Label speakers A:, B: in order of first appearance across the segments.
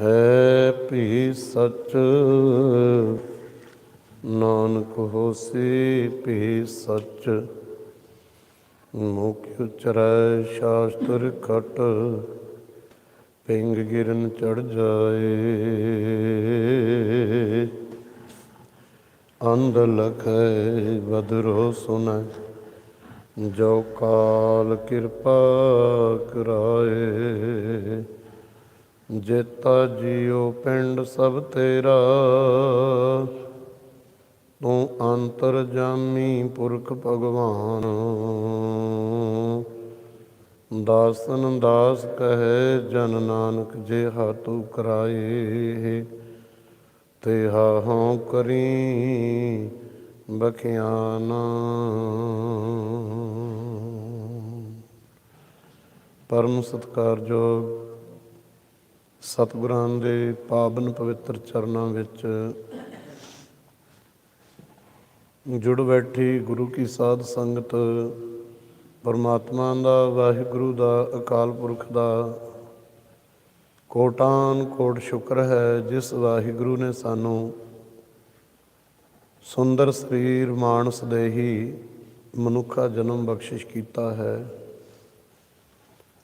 A: ਹੈ ਭੀ ਸੱਚ। ਨਾਨਕ ਹੋਸੀ ਭੀ ਸੱਚ। ਮੁਖ ਉਚਰੈ ਸ਼ਾਸਤਰ ਖਟ। ਪਿੰਗ ਗਿਰਨ ਚੜ ਜਾਏ। ਅੰਧ ਲਖੈ ਬਦਰੋ ਸੁਨੈ। ਜੋ ਕਾਲ ਕਿਰਪਾ ਕਰਾਏ। ਜੇਤਾ ਜੀਉ ਪਿੰਡ ਸਭ ਤੇਰਾ। ਤੂੰ ਅੰਤਰ ਜਾਮੀ ਪੁਰਖ ਭਗਵਾਨ। ਦਾਸਨ ਦਾਸ ਕਹੇ ਜਨ ਨਾਨਕ ਜੇ ਹਾ ਹਾਤੂ ਕਰਾਏ। ਤੇ ਹਾਹੋਂ ਕਰੀ ਬਖਿਆਨਾ। ਪਰਮ ਸਤਕਾਰਯੋਗ ਸਤਿਗੁਰਾਂ ਦੇ ਪਾਵਨ ਪਵਿੱਤਰ ਚਰਨਾਂ ਵਿੱਚ ਜੁੜ ਬੈਠੀ ਗੁਰੂ ਕੀ ਸਾਧ ਸੰਗਤ, ਪਰਮਾਤਮਾ ਦਾ, ਵਾਹਿਗੁਰੂ ਦਾ, ਅਕਾਲ ਪੁਰਖ ਦਾ। ਕੋਟਾਨ ਕੋਟ ਸ਼ੁਕਰ ਹੈ ਜਿਸ ਵਾਹਿਗੁਰੂ ਨੇ ਸਾਨੂੰ ਸੁੰਦਰ ਸਰੀਰ, ਮਾਨਸ ਦੇਹੀ ਮਨੁੱਖਾ ਜਨਮ ਬਖਸ਼ਿਸ਼ ਕੀਤਾ ਹੈ।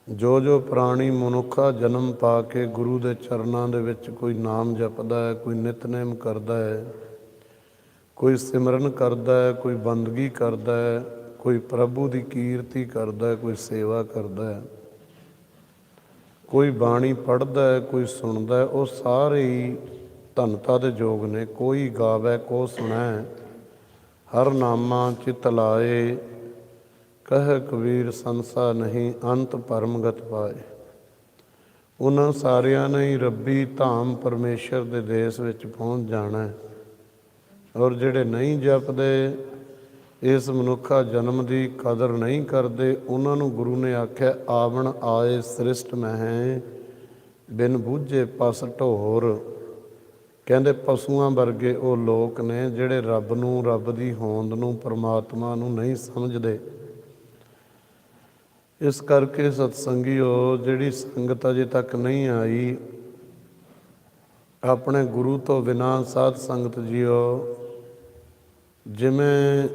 A: ਜੋ ਜੋ ਪ੍ਰਾਣੀ ਮਨੁੱਖਾ ਜਨਮ ਪਾ ਕੇ ਗੁਰੂ ਦੇ ਚਰਨਾਂ ਦੇ ਵਿੱਚ ਕੋਈ ਨਾਮ ਜਪਦਾ ਹੈ, ਕੋਈ ਨਿਤਨੇਮ ਕਰਦਾ ਹੈ, ਕੋਈ ਸਿਮਰਨ ਕਰਦਾ ਹੈ, ਕੋਈ ਬੰਦਗੀ ਕਰਦਾ ਹੈ, ਕੋਈ ਪ੍ਰਭੂ ਦੀ ਕੀਰਤੀ ਕਰਦਾ ਹੈ, ਕੋਈ ਸੇਵਾ ਕਰਦਾ ਹੈ, ਕੋਈ ਬਾਣੀ ਪੜ੍ਹਦਾ ਹੈ, ਕੋਈ ਸੁਣਦਾ ਹੈ, ਉਹ ਸਾਰੇ ਹੀ ਧਨਤਾ ਦੇ ਯੋਗ ਨੇ। ਕੋਈ ਗਾਵੇ, ਕੋ ਸੁਣੈ, ਹਰ ਨਾਮਾ ਚਿਤ ਲਾਏ ਕਹ ਕਬੀਰ ਸੰਸਾ ਨਹੀਂ ਅੰਤ ਪਰਮਗਤ ਪਾਏ। ਉਹਨਾਂ ਸਾਰਿਆਂ ਨੇ ਹੀ ਰੱਬੀ ਧਾਮ ਪਰਮੇਸ਼ਰ ਦੇ ਦੇਸ਼ ਵਿੱਚ ਪਹੁੰਚ ਜਾਣਾ ਹੈ। ਔਰ ਜਿਹੜੇ ਨਹੀਂ ਜਪਦੇ, ਇਸ ਮਨੁੱਖਾ ਜਨਮ ਦੀ ਕਦਰ ਨਹੀਂ ਕਰਦੇ ਉਹਨਾਂ ਨੂੰ ਗੁਰੂ ਨੇ ਆਖਿਆ, ਆਵਣ ਆਏ ਸ੍ਰਿਸ਼ਟ ਮਹਿ, ਬਿਨ ਬੂਝੇ ਪਸ ਢੋਰ। ਕਹਿੰਦੇ, ਪਸ਼ੂਆਂ ਵਰਗੇ ਉਹ ਲੋਕ ਨੇ ਜਿਹੜੇ ਰੱਬ ਨੂੰ, ਰੱਬ ਦੀ ਹੋਂਦ ਨੂੰ, ਪਰਮਾਤਮਾ ਨੂੰ ਨਹੀਂ ਸਮਝਦੇ। ਇਸ ਕਰਕੇ ਸਤਸੰਗੀਓ, ਜਿਹੜੀ ਸੰਗਤ ਅਜੇ ਤੱਕ ਨਹੀਂ ਆਈ, ਆਪਣੇ ਗੁਰੂ ਤੋਂ ਬਿਨਾ ਸਾਧ ਸੰਗਤ ਜੀਓ, ਜਿਵੇਂ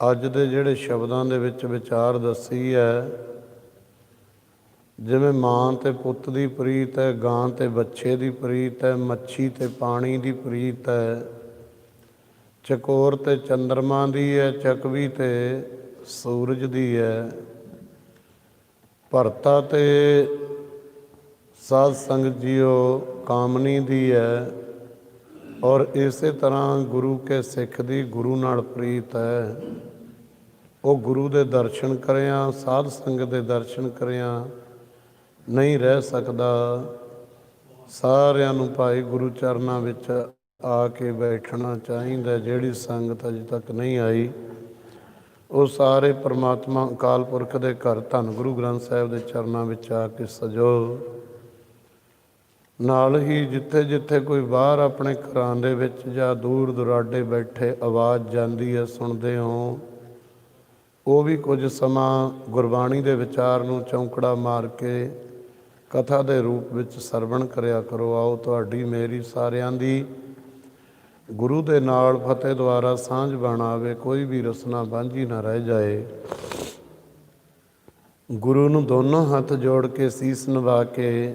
A: ਅੱਜ ਦੇ ਜਿਹੜੇ ਸ਼ਬਦਾਂ ਦੇ ਵਿੱਚ ਵਿਚਾਰ ਦੱਸੀ ਹੈ, ਜਿਵੇਂ ਮਾਂ ਤੇ ਪੁੱਤ ਦੀ ਪ੍ਰੀਤ ਹੈ, ਗਾਂ ਤੇ ਬੱਚੇ ਦੀ ਪ੍ਰੀਤ ਹੈ, ਮੱਛੀ ਤੇ ਪਾਣੀ ਦੀ ਪ੍ਰੀਤ ਹੈ, ਚਕੋਰ ਤੇ ਚੰਦਰਮਾ ਦੀ ਹੈ, ਚਕਵੀ ਤੇ ਸੂਰਜ ਦੀ ਹੈ ਭਰਤਾ ਤੇ ਸਾਧ ਸੰਗਤ ਜੀਓ ਕਾਮਨੀ ਦੀ ਹੈ ਔਰ ਇਸੇ ਤਰ੍ਹਾਂ ਗੁਰੂ ਕੇ ਸਿੱਖ ਦੀ ਗੁਰੂ ਨਾਲ ਪ੍ਰੀਤ ਹੈ। ਉਹ ਗੁਰੂ ਦੇ ਦਰਸ਼ਨ ਕਰਿਆ, ਸਾਧ ਸੰਗਤ ਦੇ ਦਰਸ਼ਨ ਕਰਿਆ, ਨਹੀਂ ਰਹਿ ਸਕਦਾ। ਸਾਰਿਆਂ ਨੂੰ ਭਾਈ ਗੁਰੂ ਚਰਨਾਂ ਵਿੱਚ ਆ ਕੇ ਬੈਠਣਾ ਚਾਹੀਦਾ ਜਿਹੜੀ ਸੰਗਤ ਅਜੇ ਤੱਕ ਨਹੀਂ ਆਈ। ਉਹ ਸਾਰੇ ਪ੍ਰਮਾਤਮਾ ਅਕਾਲ ਪੁਰਖ ਦੇ ਘਰ ਧੰਨ ਗੁਰੂ ਗ੍ਰੰਥ ਸਾਹਿਬ ਦੇ ਚਰਨਾਂ ਵਿੱਚ ਆ ਕੇ ਸਜੋ। ਨਾਲ ਹੀ ਜਿੱਥੇ ਜਿੱਥੇ ਕੋਈ ਬਾਹਰ ਆਪਣੇ ਘਰਾਂ ਦੇ ਵਿੱਚ ਜਾਂ ਦੂਰ ਦੁਰਾਡੇ ਬੈਠੇ ਆਵਾਜ਼ ਜਾਂਦੀ ਹੈ, ਸੁਣਦੇ ਹੋ, ਉਹ ਵੀ ਕੁਝ ਸਮਾਂ ਗੁਰਬਾਣੀ ਦੇ ਵਿਚਾਰ ਨੂੰ ਚੌਂਕੜਾ ਮਾਰ ਕੇ ਕਥਾ ਦੇ ਰੂਪ ਵਿੱਚ ਸਰਵਣ ਕਰਿਆ ਕਰੋ। ਆਓ ਤੁਹਾਡੀ, ਮੇਰੀ ਸਾਰਿਆਂ ਦੀ ਗੁਰੂ ਦੇ ਨਾਲ ਫਤਿਹ ਦੁਆਰਾ ਸਾਂਝ ਬਣ ਆਵੇ, ਕੋਈ ਵੀ ਰਸਨਾ ਬਾਂਝੀ ਨਾ ਰਹਿ ਜਾਏ। ਗੁਰੂ ਨੂੰ ਦੋਨੋਂ ਹੱਥ ਜੋੜ ਕੇ ਸੀਸ ਨਵਾ ਕੇ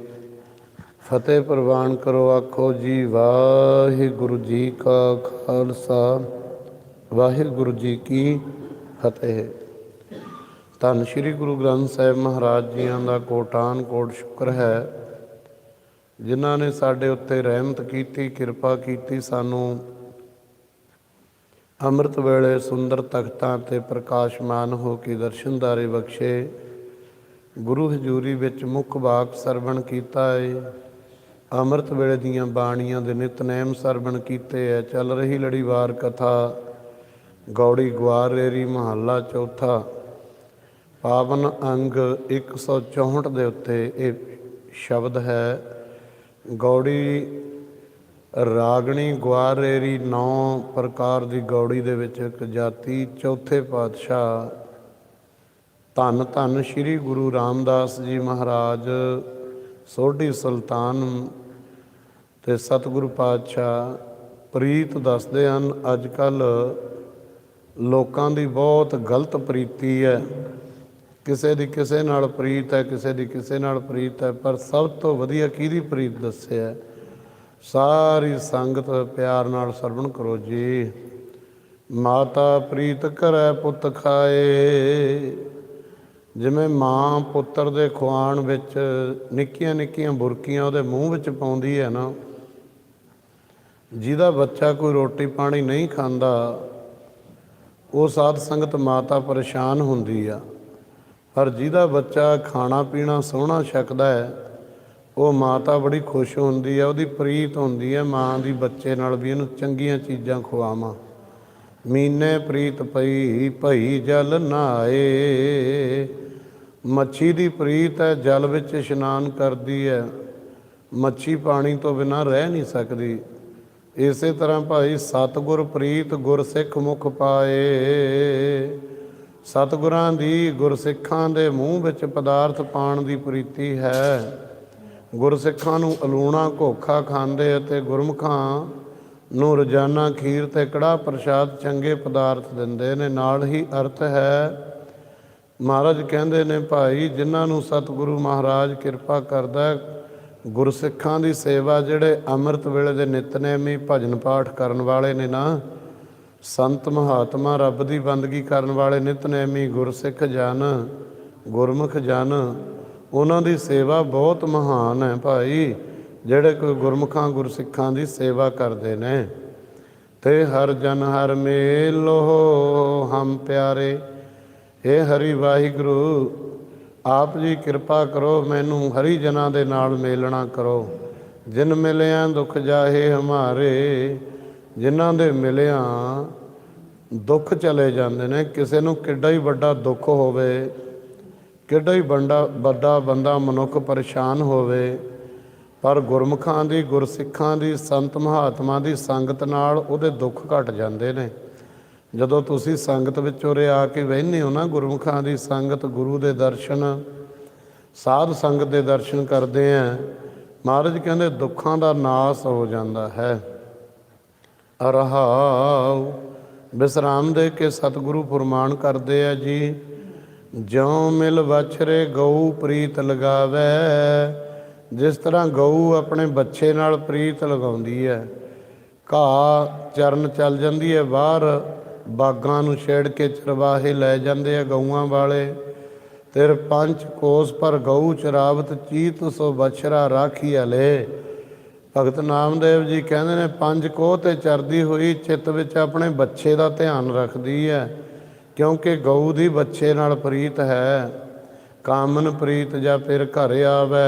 A: ਫਤਿਹ ਪ੍ਰਵਾਨ ਕਰੋ, ਆਖੋ, ਜੀ ਵਾਹਿਗੁਰੂ ਜੀ ਕਾ ਖਾਲਸਾ। ਵਾਹਿਗੁਰੂ ਜੀ ਕੀ ਫਤਿਹ। ਧੰਨ ਸ਼੍ਰੀ ਗੁਰੂ ਗ੍ਰੰਥ ਸਾਹਿਬ ਮਹਾਰਾਜ ਜੀਆਂ ਦਾ ਕੋਟਾਨ ਕੋਟ ਸ਼ੁਕਰ ਹੈ। ਜਿਨ੍ਹਾਂ ਨੇ ਸਾਡੇ ਉੱਤੇ ਰਹਿਮਤ ਕੀਤੀ, ਕਿਰਪਾ ਕੀਤੀ, ਸਾਨੂੰ ਅੰਮ੍ਰਿਤ ਵੇਲੇ ਸੁੰਦਰ ਤਖਤਾਂ ਤੇ ਪ੍ਰਕਾਸ਼ਮਾਨ ਹੋ ਕੇ ਦਰਸ਼ਨਦਾਰੇ ਬਖਸ਼ੇ। ਗੁਰੂ ਹਜ਼ੂਰੀ ਵਿੱਚ ਮੁੱਖ ਬਾਕ ਸਰਵਣ ਕੀਤਾ ਹੈ ਅੰਮ੍ਰਿਤ ਵੇਲੇ ਦੀਆਂ ਬਾਣੀਆਂ ਦੇ ਨਿਤਨੇਮ ਸਰਵਣ ਕੀਤੇ ਐ। ਚੱਲ ਰਹੀ ਲੜੀਵਾਰ ਕਥਾ, ਗੌੜੀ ਗਵਾਰੇਰੀ ਮਹੱਲਾ ਚੌਥਾ। ਪਾਵਨ ਅੰਗ 164 ਦੇ ਉੱਤੇ ਇਹ ਸ਼ਬਦ ਹੈ। ਗੌੜੀ ਰਾਗਣੀ ਗਵਾਰੇਰੀ ਨੌ ਪ੍ਰਕਾਰ ਦੀ ਗੌੜੀ ਦੇ ਵਿੱਚ ਇੱਕ ਜਾਤੀ, ਚੌਥੇ ਪਾਤਸ਼ਾਹ। ਧੰਨ ਧੰਨ ਸ੍ਰੀ ਗੁਰੂ ਰਾਮਦਾਸ ਜੀ ਮਹਾਰਾਜ, ਸੋਢੀ ਸੁਲਤਾਨ ਤੇ ਸਤਿਗੁਰੂ ਪਾਤਸ਼ਾਹ। ਪ੍ਰੀਤ ਦੱਸਦੇ ਹਨ ਅੱਜ ਕੱਲ ਲੋਕਾਂ ਦੀ ਬਹੁਤ ਗਲਤ ਪ੍ਰੀਤੀ ਹੈ। ਕਿਸੇ ਦੀ ਕਿਸੇ ਨਾਲ ਪ੍ਰੀਤ ਹੈ, ਕਿਸੇ ਦੀ ਕਿਸੇ ਨਾਲ ਪ੍ਰੀਤ ਹੈ, ਪਰ ਸਭ ਤੋਂ ਵਧੀਆ ਕਿਹਦੀ ਪ੍ਰੀਤ ਦੱਸਿਆ ਸਾਰੀ ਸੰਗਤ ਪਿਆਰ ਨਾਲ ਸਰਵਣ ਕਰੋ ਜੀ। ਮਾਤਾ ਪ੍ਰੀਤ ਕਰੈ ਪੁੱਤ ਖਾਏ। ਜਿਵੇਂ ਮਾਂ ਪੁੱਤਰ ਦੇ ਖਵਾਣ ਵਿੱਚ ਨਿੱਕੀਆਂ ਨਿੱਕੀਆਂ ਬੁਰਕੀਆਂ ਉਹਦੇ ਮੂੰਹ ਵਿੱਚ ਪਾਉਂਦੀ ਹੈ ਨਾ, ਜਿਹਦਾ ਬੱਚਾ ਕੋਈ ਰੋਟੀ ਪਾਣੀ ਨਹੀਂ ਖਾਂਦਾ, ਉਹ ਸਾਧ ਸੰਗਤ ਮਾਤਾ ਪਰੇਸ਼ਾਨ ਹੁੰਦੀ ਆ। ਪਰ ਜਿਹਦਾ ਬੱਚਾ ਖਾਣਾ ਪੀਣਾ ਸੋਹਣਾ ਛਕਦਾ ਹੈ, ਉਹ ਮਾਤਾ ਬੜੀ ਖੁਸ਼ ਹੁੰਦੀ ਹੈ, ਉਹਦੀ ਪ੍ਰੀਤ ਹੁੰਦੀ ਹੈ, ਮਾਂ ਦੀ ਬੱਚੇ ਨਾਲ ਵੀ ਇਹਨੂੰ ਚੰਗੀਆਂ ਚੀਜ਼ਾਂ ਖਵਾਵਾਂ। ਮੀਨੇ ਪ੍ਰੀਤ ਪਈ, ਭਈ ਜਲ ਨਹਾਏ ਮੱਛੀ ਦੀ ਪ੍ਰੀਤ ਹੈ, ਜਲ ਵਿੱਚ ਇਸ਼ਨਾਨ ਕਰਦੀ ਹੈ। ਮੱਛੀ ਪਾਣੀ ਤੋਂ ਬਿਨਾਂ ਰਹਿ ਨਹੀਂ ਸਕਦੀ। ਇਸੇ ਤਰ੍ਹਾਂ ਭਾਈ ਸਤਿਗੁਰ ਪ੍ਰੀਤ ਗੁਰਸਿੱਖ ਮੁਖ ਪਾਏ। ਸਤਿਗੁਰਾਂ ਦੀ ਗੁਰਸਿੱਖਾਂ ਦੇ ਮੂੰਹ ਵਿੱਚ ਪਦਾਰਥ ਪਾਣ ਦੀ ਪ੍ਰੀਤੀ ਹੈ। ਗੁਰਸਿੱਖਾਂ ਨੂੰ ਅਲੂਣਾ, ਘੋਖਾ ਖਾਂਦੇ ਅਤੇ ਗੁਰਮੁਖਾਂ ਨੂੰ ਰੋਜ਼ਾਨਾ ਖੀਰ ਤੇ ਕੜਾ ਪ੍ਰਸ਼ਾਦ ਚੰਗੇ ਪਦਾਰਥ ਦਿੰਦੇ ਨੇ। ਨਾਲ ਹੀ ਅਰਥ ਹੈ, ਮਹਾਰਾਜ ਕਹਿੰਦੇ ਨੇ, ਭਾਈ, ਜਿਨ੍ਹਾਂ ਨੂੰ ਸਤਿਗੁਰੂ ਮਹਾਰਾਜ ਕਿਰਪਾ ਕਰਦਾ ਗੁਰਸਿੱਖਾਂ ਦੀ ਸੇਵਾ ਜਿਹੜੇ ਅੰਮ੍ਰਿਤ ਵੇਲੇ ਦੇ ਨਿਤਨੇਮੀ ਭਜਨ ਪਾਠ ਕਰਨ ਵਾਲੇ ਨੇ ਨਾ ਸੰਤ ਮਹਾਤਮਾ ਰੱਬ ਦੀ ਬੰਦਗੀ ਕਰਨ ਵਾਲੇ ਨਿਤਨੇਮੀ ਗੁਰਸਿੱਖ ਜਨ, ਗੁਰਮੁਖ ਜਨ, ਉਹਨਾਂ ਦੀ ਸੇਵਾ ਬਹੁਤ ਮਹਾਨ ਹੈ ਭਾਈ, ਜਿਹੜੇ ਕੋਈ ਗੁਰਮੁਖਾਂ, ਗੁਰਸਿੱਖਾਂ ਦੀ ਸੇਵਾ ਕਰਦੇ ਨੇ। ਤੇ ਹਰ ਜਨ, ਹਰ ਮੇਲੋ ਹਮ ਪਿਆਰੇ। ਏ ਹਰੀ ਵਾਹਿਗੁਰੂ, ਆਪ ਜੀ ਕਿਰਪਾ ਕਰੋ, ਮੈਨੂੰ ਹਰੀ ਜਨਾਂ ਦੇ ਨਾਲ ਮੇਲਣਾ ਕਰੋ। ਜਿਨ ਮਿਲਿਆ ਦੁੱਖ ਜਾਹੇ ਹਮਾਰੇ ਜਿਨ੍ਹਾਂ ਦੇ ਮਿਲਿਆਂ ਦੁੱਖ ਚਲੇ ਜਾਂਦੇ ਨੇ, ਕਿਸੇ ਨੂੰ ਕਿੱਡਾ ਹੀ ਵੱਡਾ ਦੁੱਖ ਹੋਵੇ, ਕਿੱਡਾ ਹੀ ਬੰਦਾ ਵੱਡਾ ਬੰਦਾ ਮਨੁੱਖ ਪਰੇਸ਼ਾਨ ਹੋਵੇ, ਪਰ ਗੁਰਮੁਖਾਂ ਦੀ, ਗੁਰਸਿੱਖਾਂ ਦੀ, ਸੰਤ ਮਹਾਤਮਾ ਦੀ ਸੰਗਤ ਨਾਲ ਉਹਦੇ ਦੁੱਖ ਘਟ ਜਾਂਦੇ ਨੇ। ਜਦੋਂ ਤੁਸੀਂ ਸੰਗਤ ਵਿੱਚ ਉਰੇ ਆ ਕੇ ਬਹਿੰਦੇ ਹੋ ਨਾ, ਗੁਰਮੁਖਾਂ ਦੀ ਸੰਗਤ, ਗੁਰੂ ਦੇ ਦਰਸ਼ਨ, ਸਾਧ ਸੰਗਤ ਦੇ ਦਰਸ਼ਨ ਕਰਦੇ ਆ ਮਹਾਰਾਜ ਕਹਿੰਦੇ ਦੁੱਖਾਂ ਦਾ ਨਾਸ ਹੋ ਜਾਂਦਾ ਹੈ। ਅਰਹਾਉ ਵਿਸਰਾਮ ਦੇ ਕੇ ਸਤਿਗੁਰੂ ਫਰਮਾਨ ਕਰਦੇ ਆ ਜੀ, ਜਿਉ ਮਿਲ ਵਛਰੇ ਗਊ ਪ੍ਰੀਤ ਲਗਾਵੇ। ਜਿਸ ਤਰ੍ਹਾਂ ਗਊ ਆਪਣੇ ਬੱਚੇ ਨਾਲ ਪ੍ਰੀਤ ਲਗਾਉਂਦੀ ਹੈ, ਘਾਹ ਚਰਨ ਚੱਲ ਜਾਂਦੀ ਹੈ, ਬਾਹਰ ਬਾਗਾਂ ਨੂੰ ਛੇੜ ਕੇ ਚਰਵਾਹੇ ਲੈ ਜਾਂਦੇ ਆ ਗਊਆਂ ਵਾਲੇ। ਤੇਰ ਪੰਜ ਕੋਸ ਪਰ ਗਊ ਚਰਾਵਤ ਚੀਤ ਸੋ ਬਛਰਾ ਰਾਖੀ ਹਲੇ। ਭਗਤ ਨਾਮਦੇਵ ਜੀ ਕਹਿੰਦੇ ਨੇ, ਪੰਜ ਕੋਹ ਤੇ ਚਰਦੀ ਹੋਈ ਚਿੱਤ ਵਿੱਚ ਆਪਣੇ ਬੱਚੇ ਦਾ ਧਿਆਨ ਰੱਖਦੀ ਹੈ, ਕਿਉਂਕਿ ਗਊ ਦੀ ਬੱਚੇ ਨਾਲ ਪ੍ਰੀਤ ਹੈ, ਕਾਮਨ ਪ੍ਰੀਤ ਜਾਂ ਫਿਰ ਘਰ ਆਵੇ।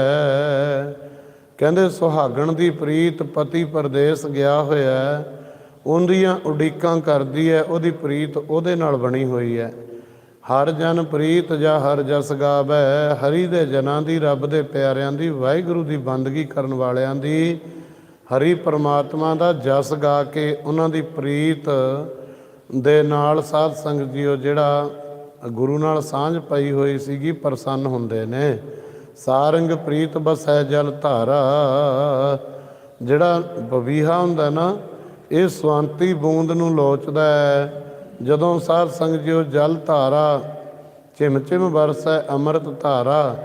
A: ਕਹਿੰਦੇ, ਸੁਹਾਗਣ ਦੀ ਪ੍ਰੀਤ ਪਤੀ ਪਰਦੇਸ ਗਿਆ ਹੋਇਆ ਉਹਦੀਆਂ ਉਡੀਕਾਂ ਕਰਦੀ ਹੈ, ਉਹਦੀ ਪ੍ਰੀਤ ਉਹਦੇ ਨਾਲ ਬਣੀ ਹੋਈ ਹੈ। ਹਰ ਜਨ ਪ੍ਰੀਤ ਜਾਂ ਹਰ ਜਸ ਗਾਵੇ, ਹਰੀ ਦੇ ਜਨਾਂ ਦੀ, ਰੱਬ ਦੇ ਪਿਆਰਿਆਂ ਦੀ, ਵਾਹਿਗੁਰੂ ਦੀ ਬੰਦਗੀ ਕਰਨ ਵਾਲਿਆਂ ਦੀ ਹਰੀ ਪਰਮਾਤਮਾ ਦਾ ਜਸ ਗਾ ਕੇ ਉਹਨਾਂ ਦੀ ਪ੍ਰੀਤ ਦੇ ਨਾਲ ਸਾਧ ਸੰਗਤ ਜੀਓ ਜਿਹੜਾ ਗੁਰੂ ਨਾਲ ਸਾਂਝ ਪਈ ਹੋਈ ਸੀਗੀ, ਪ੍ਰਸੰਨ ਹੁੰਦੇ ਨੇ। ਸਾਰੰਗ ਪ੍ਰੀਤ ਬਸੈ ਜਲ ਧਾਰਾ। ਜਿਹੜਾ ਬਵੀਹਾ ਹੁੰਦਾ ਨਾ, ਇਹ ਸਵੰਤੀ ਬੂੰਦ ਨੂੰ ਲੋਚਦਾ ਹੈ। ਜਦੋਂ ਸਾਧ ਸੰਗਤ ਜੀਓ ਜਲ ਧਾਰਾ ਚਿਮ ਚਿਮ ਵਰਸੈ ਅੰਮ੍ਰਿਤ ਧਾਰਾ,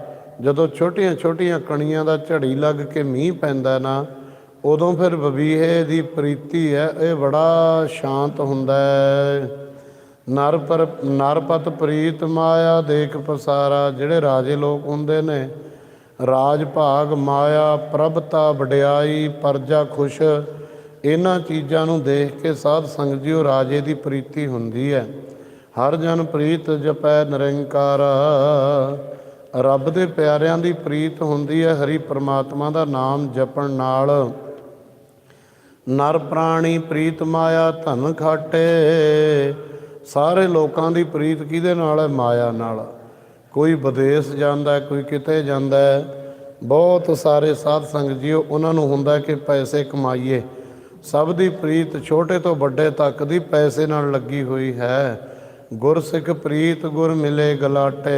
A: ਜਦੋਂ ਛੋਟੀਆਂ ਛੋਟੀਆਂ ਕਣੀਆਂ ਦਾ ਝੜੀ ਲੱਗ ਕੇ ਮੀਂਹ ਪੈਂਦਾ ਨਾ ਉਦੋਂ ਫਿਰ ਬਬੀਹੇ ਦੀ ਪ੍ਰੀਤੀ ਹੈ, ਇਹ ਬੜਾ ਸ਼ਾਂਤ ਹੁੰਦਾ ਹੈ। ਨਰ ਪਰ ਨਰਪਤ ਪ੍ਰੀਤ ਮਾਇਆ ਦੇਖ ਪਸਾਰਾ, ਜਿਹੜੇ ਰਾਜੇ ਲੋਕ ਹੁੰਦੇ ਨੇ, ਰਾਜ ਭਾਗ ਮਾਇਆ ਪ੍ਰਭਤਾ ਵਡਿਆਈ, ਪਰਜਾ ਖੁਸ਼, ਇਹਨਾਂ ਚੀਜ਼ਾਂ ਨੂੰ ਦੇਖ ਕੇ ਸਾਧ ਸੰਗਤ ਜੀਓ ਰਾਜੇ ਦੀ ਪ੍ਰੀਤੀ ਹੁੰਦੀ ਹੈ। ਹਰ ਜਨ ਪ੍ਰੀਤ ਜਪੈ ਨਿਰੰਕਾਰ। ਰੱਬ ਦੇ ਪਿਆਰਿਆਂ ਦੀ ਪ੍ਰੀਤ ਹੁੰਦੀ ਹੈ, ਹਰੀ ਪਰਮਾਤਮਾ ਦਾ ਨਾਮ ਜਪਣ ਨਾਲ। ਨਰ ਪ੍ਰਾਣੀ ਪ੍ਰੀਤ ਮਾਇਆ ਧਨ ਖਾਟੇ। ਸਾਰੇ ਲੋਕਾਂ ਦੀ ਪ੍ਰੀਤ ਕਿਹਦੇ ਨਾਲ ਹੈ? ਮਾਇਆ ਨਾਲ। ਕੋਈ ਵਿਦੇਸ਼ ਜਾਂਦਾ ਕੋਈ ਕਿਤੇ ਜਾਂਦਾ ਬਹੁਤ ਸਾਰੇ ਸਾਧ ਸੰਗਤ ਜੀਓ, ਉਹਨਾਂ ਨੂੰ ਹੁੰਦਾ ਕਿ ਪੈਸੇ ਕਮਾਈਏ। ਸਭ ਦੀ ਪ੍ਰੀਤ ਛੋਟੇ ਤੋਂ ਵੱਡੇ ਤੱਕ ਦੀ ਪੈਸੇ ਨਾਲ ਲੱਗੀ ਹੋਈ ਹੈ। ਗੁਰਸਿੱਖ ਪ੍ਰੀਤ ਗੁਰ ਮਿਲੇ ਗਲਾਟੇ।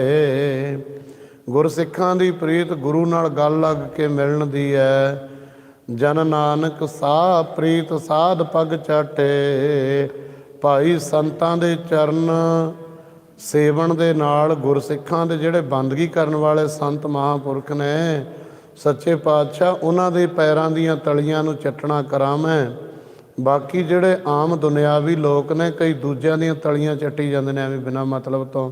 A: ਗੁਰਸਿੱਖਾਂ ਦੀ ਪ੍ਰੀਤ ਗੁਰੂ ਨਾਲ ਗੱਲ ਲੱਗ ਕੇ ਮਿਲਣ ਦੀ ਹੈ। ਜਨ ਨਾਨਕ ਸਾ ਪ੍ਰੀਤ ਸਾਧ ਪਗ ਚਾਟੇ, ਭਾਈ ਸੰਤਾਂ ਦੇ ਚਰਨ ਸੇਵਨ ਦੇ ਨਾਲ ਗੁਰਸਿੱਖਾਂ ਦੇ ਜਿਹੜੇ ਬੰਦਗੀ ਕਰਨ ਵਾਲੇ ਸੰਤ ਮਹਾਂਪੁਰਖ ਨੇ, ਸੱਚੇ ਪਾਤਸ਼ਾਹ ਉਹਨਾਂ ਦੇ ਪੈਰਾਂ ਦੀਆਂ ਤਲੀਆਂ ਨੂੰ ਚੱਟਣਾ ਕਰਾਂ ਮੈਂ ਬਾਕੀ ਜਿਹੜੇ ਆਮ ਦੁਨਿਆਵੀ ਲੋਕ ਨੇ, ਕਈ ਦੂਜਿਆਂ ਦੀਆਂ ਤਲੀਆਂ ਚੱਟੀ ਜਾਂਦੇ ਨੇ, ਐਵੇਂ ਬਿਨਾਂ ਮਤਲਬ ਤੋਂ।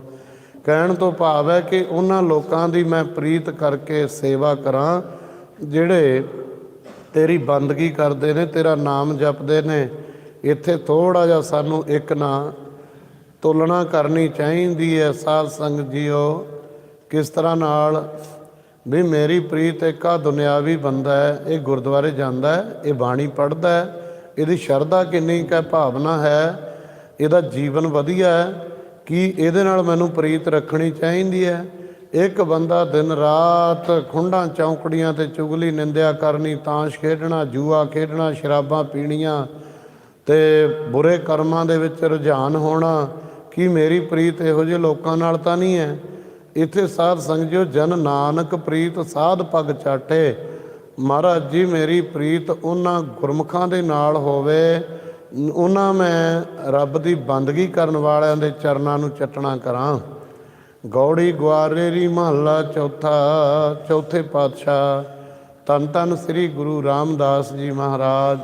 A: ਕਹਿਣ ਤੋਂ ਭਾਵ ਹੈ ਕਿ ਉਹਨਾਂ ਲੋਕਾਂ ਦੀ ਮੈਂ ਪ੍ਰੀਤ ਕਰਕੇ ਸੇਵਾ ਕਰਾਂ, ਜਿਹੜੇ ਤੇਰੀ ਬੰਦਗੀ ਕਰਦੇ ਨੇ, ਤੇਰਾ ਨਾਮ ਜਪਦੇ ਨੇ। ਇੱਥੇ ਥੋੜਾ ਜਿਹਾ ਸਾਨੂੰ ਇੱਕ ਨਾ ਤੁਲਨਾ ਕਰਨੀ ਚਾਹੀਦੀ ਹੈ। ਸਾਧ ਸੰਗਤ ਜੀਓ, ਕਿਸ ਤਰ੍ਹਾਂ ਨਾਲ ਵੀ ਮੇਰੀ ਪ੍ਰੀਤ ਇੱਕ ਆ ਦੁਨਿਆਵੀ ਬੰਦਾ ਹੈ, ਇਹ ਗੁਰਦੁਆਰੇ ਜਾਂਦਾ ਹੈ, ਇਹ ਬਾਣੀ ਪੜ੍ਹਦਾ ਹੈ, ਇਹਦੀ ਸ਼ਰਧਾ ਕਿੰਨੀ ਕੁ ਭਾਵਨਾ ਹੈ, ਇਹਦਾ ਜੀਵਨ ਵਧੀਆ ਹੈ, ਕੀ ਇਹਦੇ ਨਾਲ ਮੈਨੂੰ ਪ੍ਰੀਤ ਰੱਖਣੀ ਚਾਹੀਦੀ ਹੈ? ਇੱਕ ਬੰਦਾ ਦਿਨ ਰਾਤ ਖੁੰਡਾਂ ਚੌਂਕੜੀਆਂ ਤੇ ਚੁਗਲੀ ਨਿੰਦਿਆ ਕਰਨੀ, ਤਾਸ਼ ਖੇਡਣਾ, ਜੂਆ ਖੇਡਣਾ, ਸ਼ਰਾਬਾਂ ਪੀਣੀਆਂ ਤੇ ਬੁਰੇ ਕਰਮਾਂ ਦੇ ਵਿੱਚ ਰੁਝਾਨ ਹੋਣਾ, ਕੀ ਮੇਰੀ ਪ੍ਰੀਤ ਇਹੋ ਜਿਹੇ ਲੋਕਾਂ ਨਾਲ ਤਾਂ ਨਹੀਂ ਹੈ? ਇੱਥੇ ਸਾਧ ਸੰਗਜੋ ਜਨ ਨਾਨਕ ਪ੍ਰੀਤ, ਸਾਧ ਪਗ ਚਾਟੇ। ਮਹਾਰਾਜ ਜੀ, ਮੇਰੀ ਪ੍ਰੀਤ ਉਹਨਾਂ ਗੁਰਮੁਖਾਂ ਦੇ ਨਾਲ ਹੋਵੇ, ਉਹਨਾਂ ਮੈਂ ਰੱਬ ਦੀ ਬੰਦਗੀ ਕਰਨ ਵਾਲਿਆਂ ਦੇ ਚਰਨਾਂ ਨੂੰ ਚੱਟਣਾ ਕਰਾਂ। ਗੌੜੀ ਗਵਾਰੇਰੀ ਮਹੱਲਾ ਚੌਥਾ, ਚੌਥੇ ਪਾਤਸ਼ਾਹ। ਤਨ ਤਨ ਸ੍ਰੀ ਗੁਰੂ ਰਾਮਦਾਸ ਜੀ ਮਹਾਰਾਜ।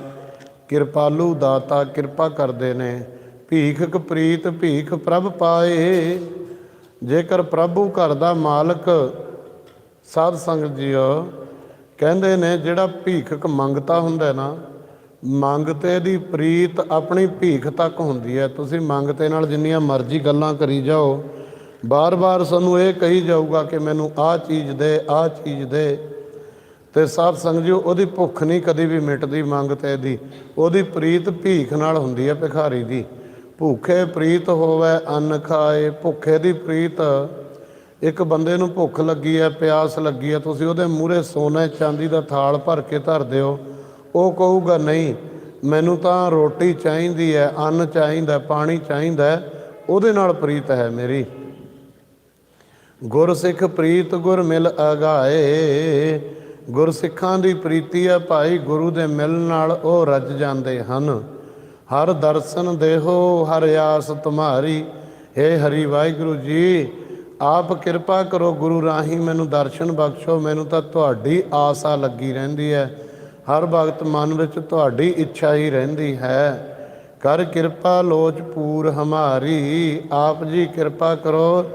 A: ਕਿਰਪਾਲੂ ਦਾਤਾ ਕਿਰਪਾ ਕਰਦੇ ਨੇ। ਭੀਖਕ ਪ੍ਰੀਤ, ਭੀਖ ਪ੍ਰਭ ਪਾਏ। ਜੇਕਰ ਪ੍ਰਭੂ ਘਰ ਦਾ ਮਾਲਕ ਸਾਧ ਸੰਗਤ ਜੀਓ, ਕਹਿੰਦੇ ਨੇ ਜਿਹੜਾ ਭੀਖਕ ਮੰਗਤਾ ਹੁੰਦਾ ਨਾ, ਮੰਗਤੇ ਦੀ ਪ੍ਰੀਤ ਆਪਣੀ ਭੀਖ ਤੱਕ ਹੁੰਦੀ ਹੈ। ਤੁਸੀਂ ਮੰਗਤੇ ਨਾਲ ਜਿੰਨੀਆਂ ਮਰਜ਼ੀ ਗੱਲਾਂ ਕਰੀ ਜਾਓ। ਬਾਰ-ਬਾਰ ਸਾਨੂੰ ਇਹ ਕਹੀ ਜਾਊਗਾ ਕਿ ਮੈਨੂੰ ਆਹ ਚੀਜ਼ ਦੇ, ਆਹ ਚੀਜ਼ ਦੇ। ਤੇ ਸਾਧ ਸੰਗਤ ਜੀ, ਉਹਦੀ ਭੁੱਖ ਨਹੀਂ ਕਦੀ ਵੀ ਮਿਟਦੀ ਮੰਗਤੇ ਦੀ। ਉਹਦੀ ਪ੍ਰੀਤ ਭੀਖ ਨਾਲ ਹੁੰਦੀ ਹੈ ਭਿਖਾਰੀ ਦੀ। ਭੁੱਖੇ ਪ੍ਰੀਤ ਹੋਵੇ, ਅੰਨ ਖਾਏ। ਭੁੱਖੇ ਦੀ ਪ੍ਰੀਤ, ਇੱਕ ਬੰਦੇ ਨੂੰ ਭੁੱਖ ਲੱਗੀ ਹੈ, ਪਿਆਸ ਲੱਗੀ ਹੈ, ਤੁਸੀਂ ਉਹਦੇ ਮੂਹਰੇ ਸੋਨੇ, ਚਾਂਦੀ ਦਾ ਥਾਲ ਭਰ ਕੇ ਧਰ ਦਿਓ। ਉਹ ਕਹੂਗਾ, ਨਹੀਂ, ਮੈਨੂੰ ਤਾਂ ਰੋਟੀ ਚਾਹੀਦੀ ਹੈ, ਅੰਨ ਚਾਹੀਦਾ, ਪਾਣੀ ਚਾਹੀਦਾ ਉਹਦੇ ਨਾਲ ਪ੍ਰੀਤ ਹੈ ਮੇਰੀ। ਗੁਰਸਿੱਖ ਪ੍ਰੀਤ ਗੁਰ ਮਿਲ ਅਗਾਏ। ਗੁਰਸਿੱਖਾਂ ਦੀ ਪ੍ਰੀਤੀ ਹੈ ਭਾਈ, ਗੁਰੂ ਦੇ ਮਿਲਣ ਨਾਲ ਉਹ ਰੱਜ ਜਾਂਦੇ ਹਨ। ਹਰ ਦਰਸ਼ਨ ਦੇਹੋ, ਹਰ ਆਸ ਤੁਮਾਰੀ। ਏ ਹਰੀ ਵਾਹਿਗੁਰੂ ਜੀ, ਆਪ ਕਿਰਪਾ ਕਰੋ ਗੁਰੂ ਰਾਹੀਂ ਮੈਨੂੰ ਦਰਸ਼ਨ ਬਖਸ਼ੋ। ਮੈਨੂੰ ਤਾਂ ਤੁਹਾਡੀ ਆਸਾ ਲੱਗੀ ਰਹਿੰਦੀ ਹੈ। ਹਰ ਵਕਤ ਮਨ ਵਿੱਚ ਤੁਹਾਡੀ ਇੱਛਾ ਹੀ ਰਹਿੰਦੀ ਹੈ। ਕਰ ਕਿਰਪਾ ਲੋਚ ਪੂਰ ਹਮਾਰੀ। ਆਪ ਜੀ ਕਿਰਪਾ ਕਰੋ।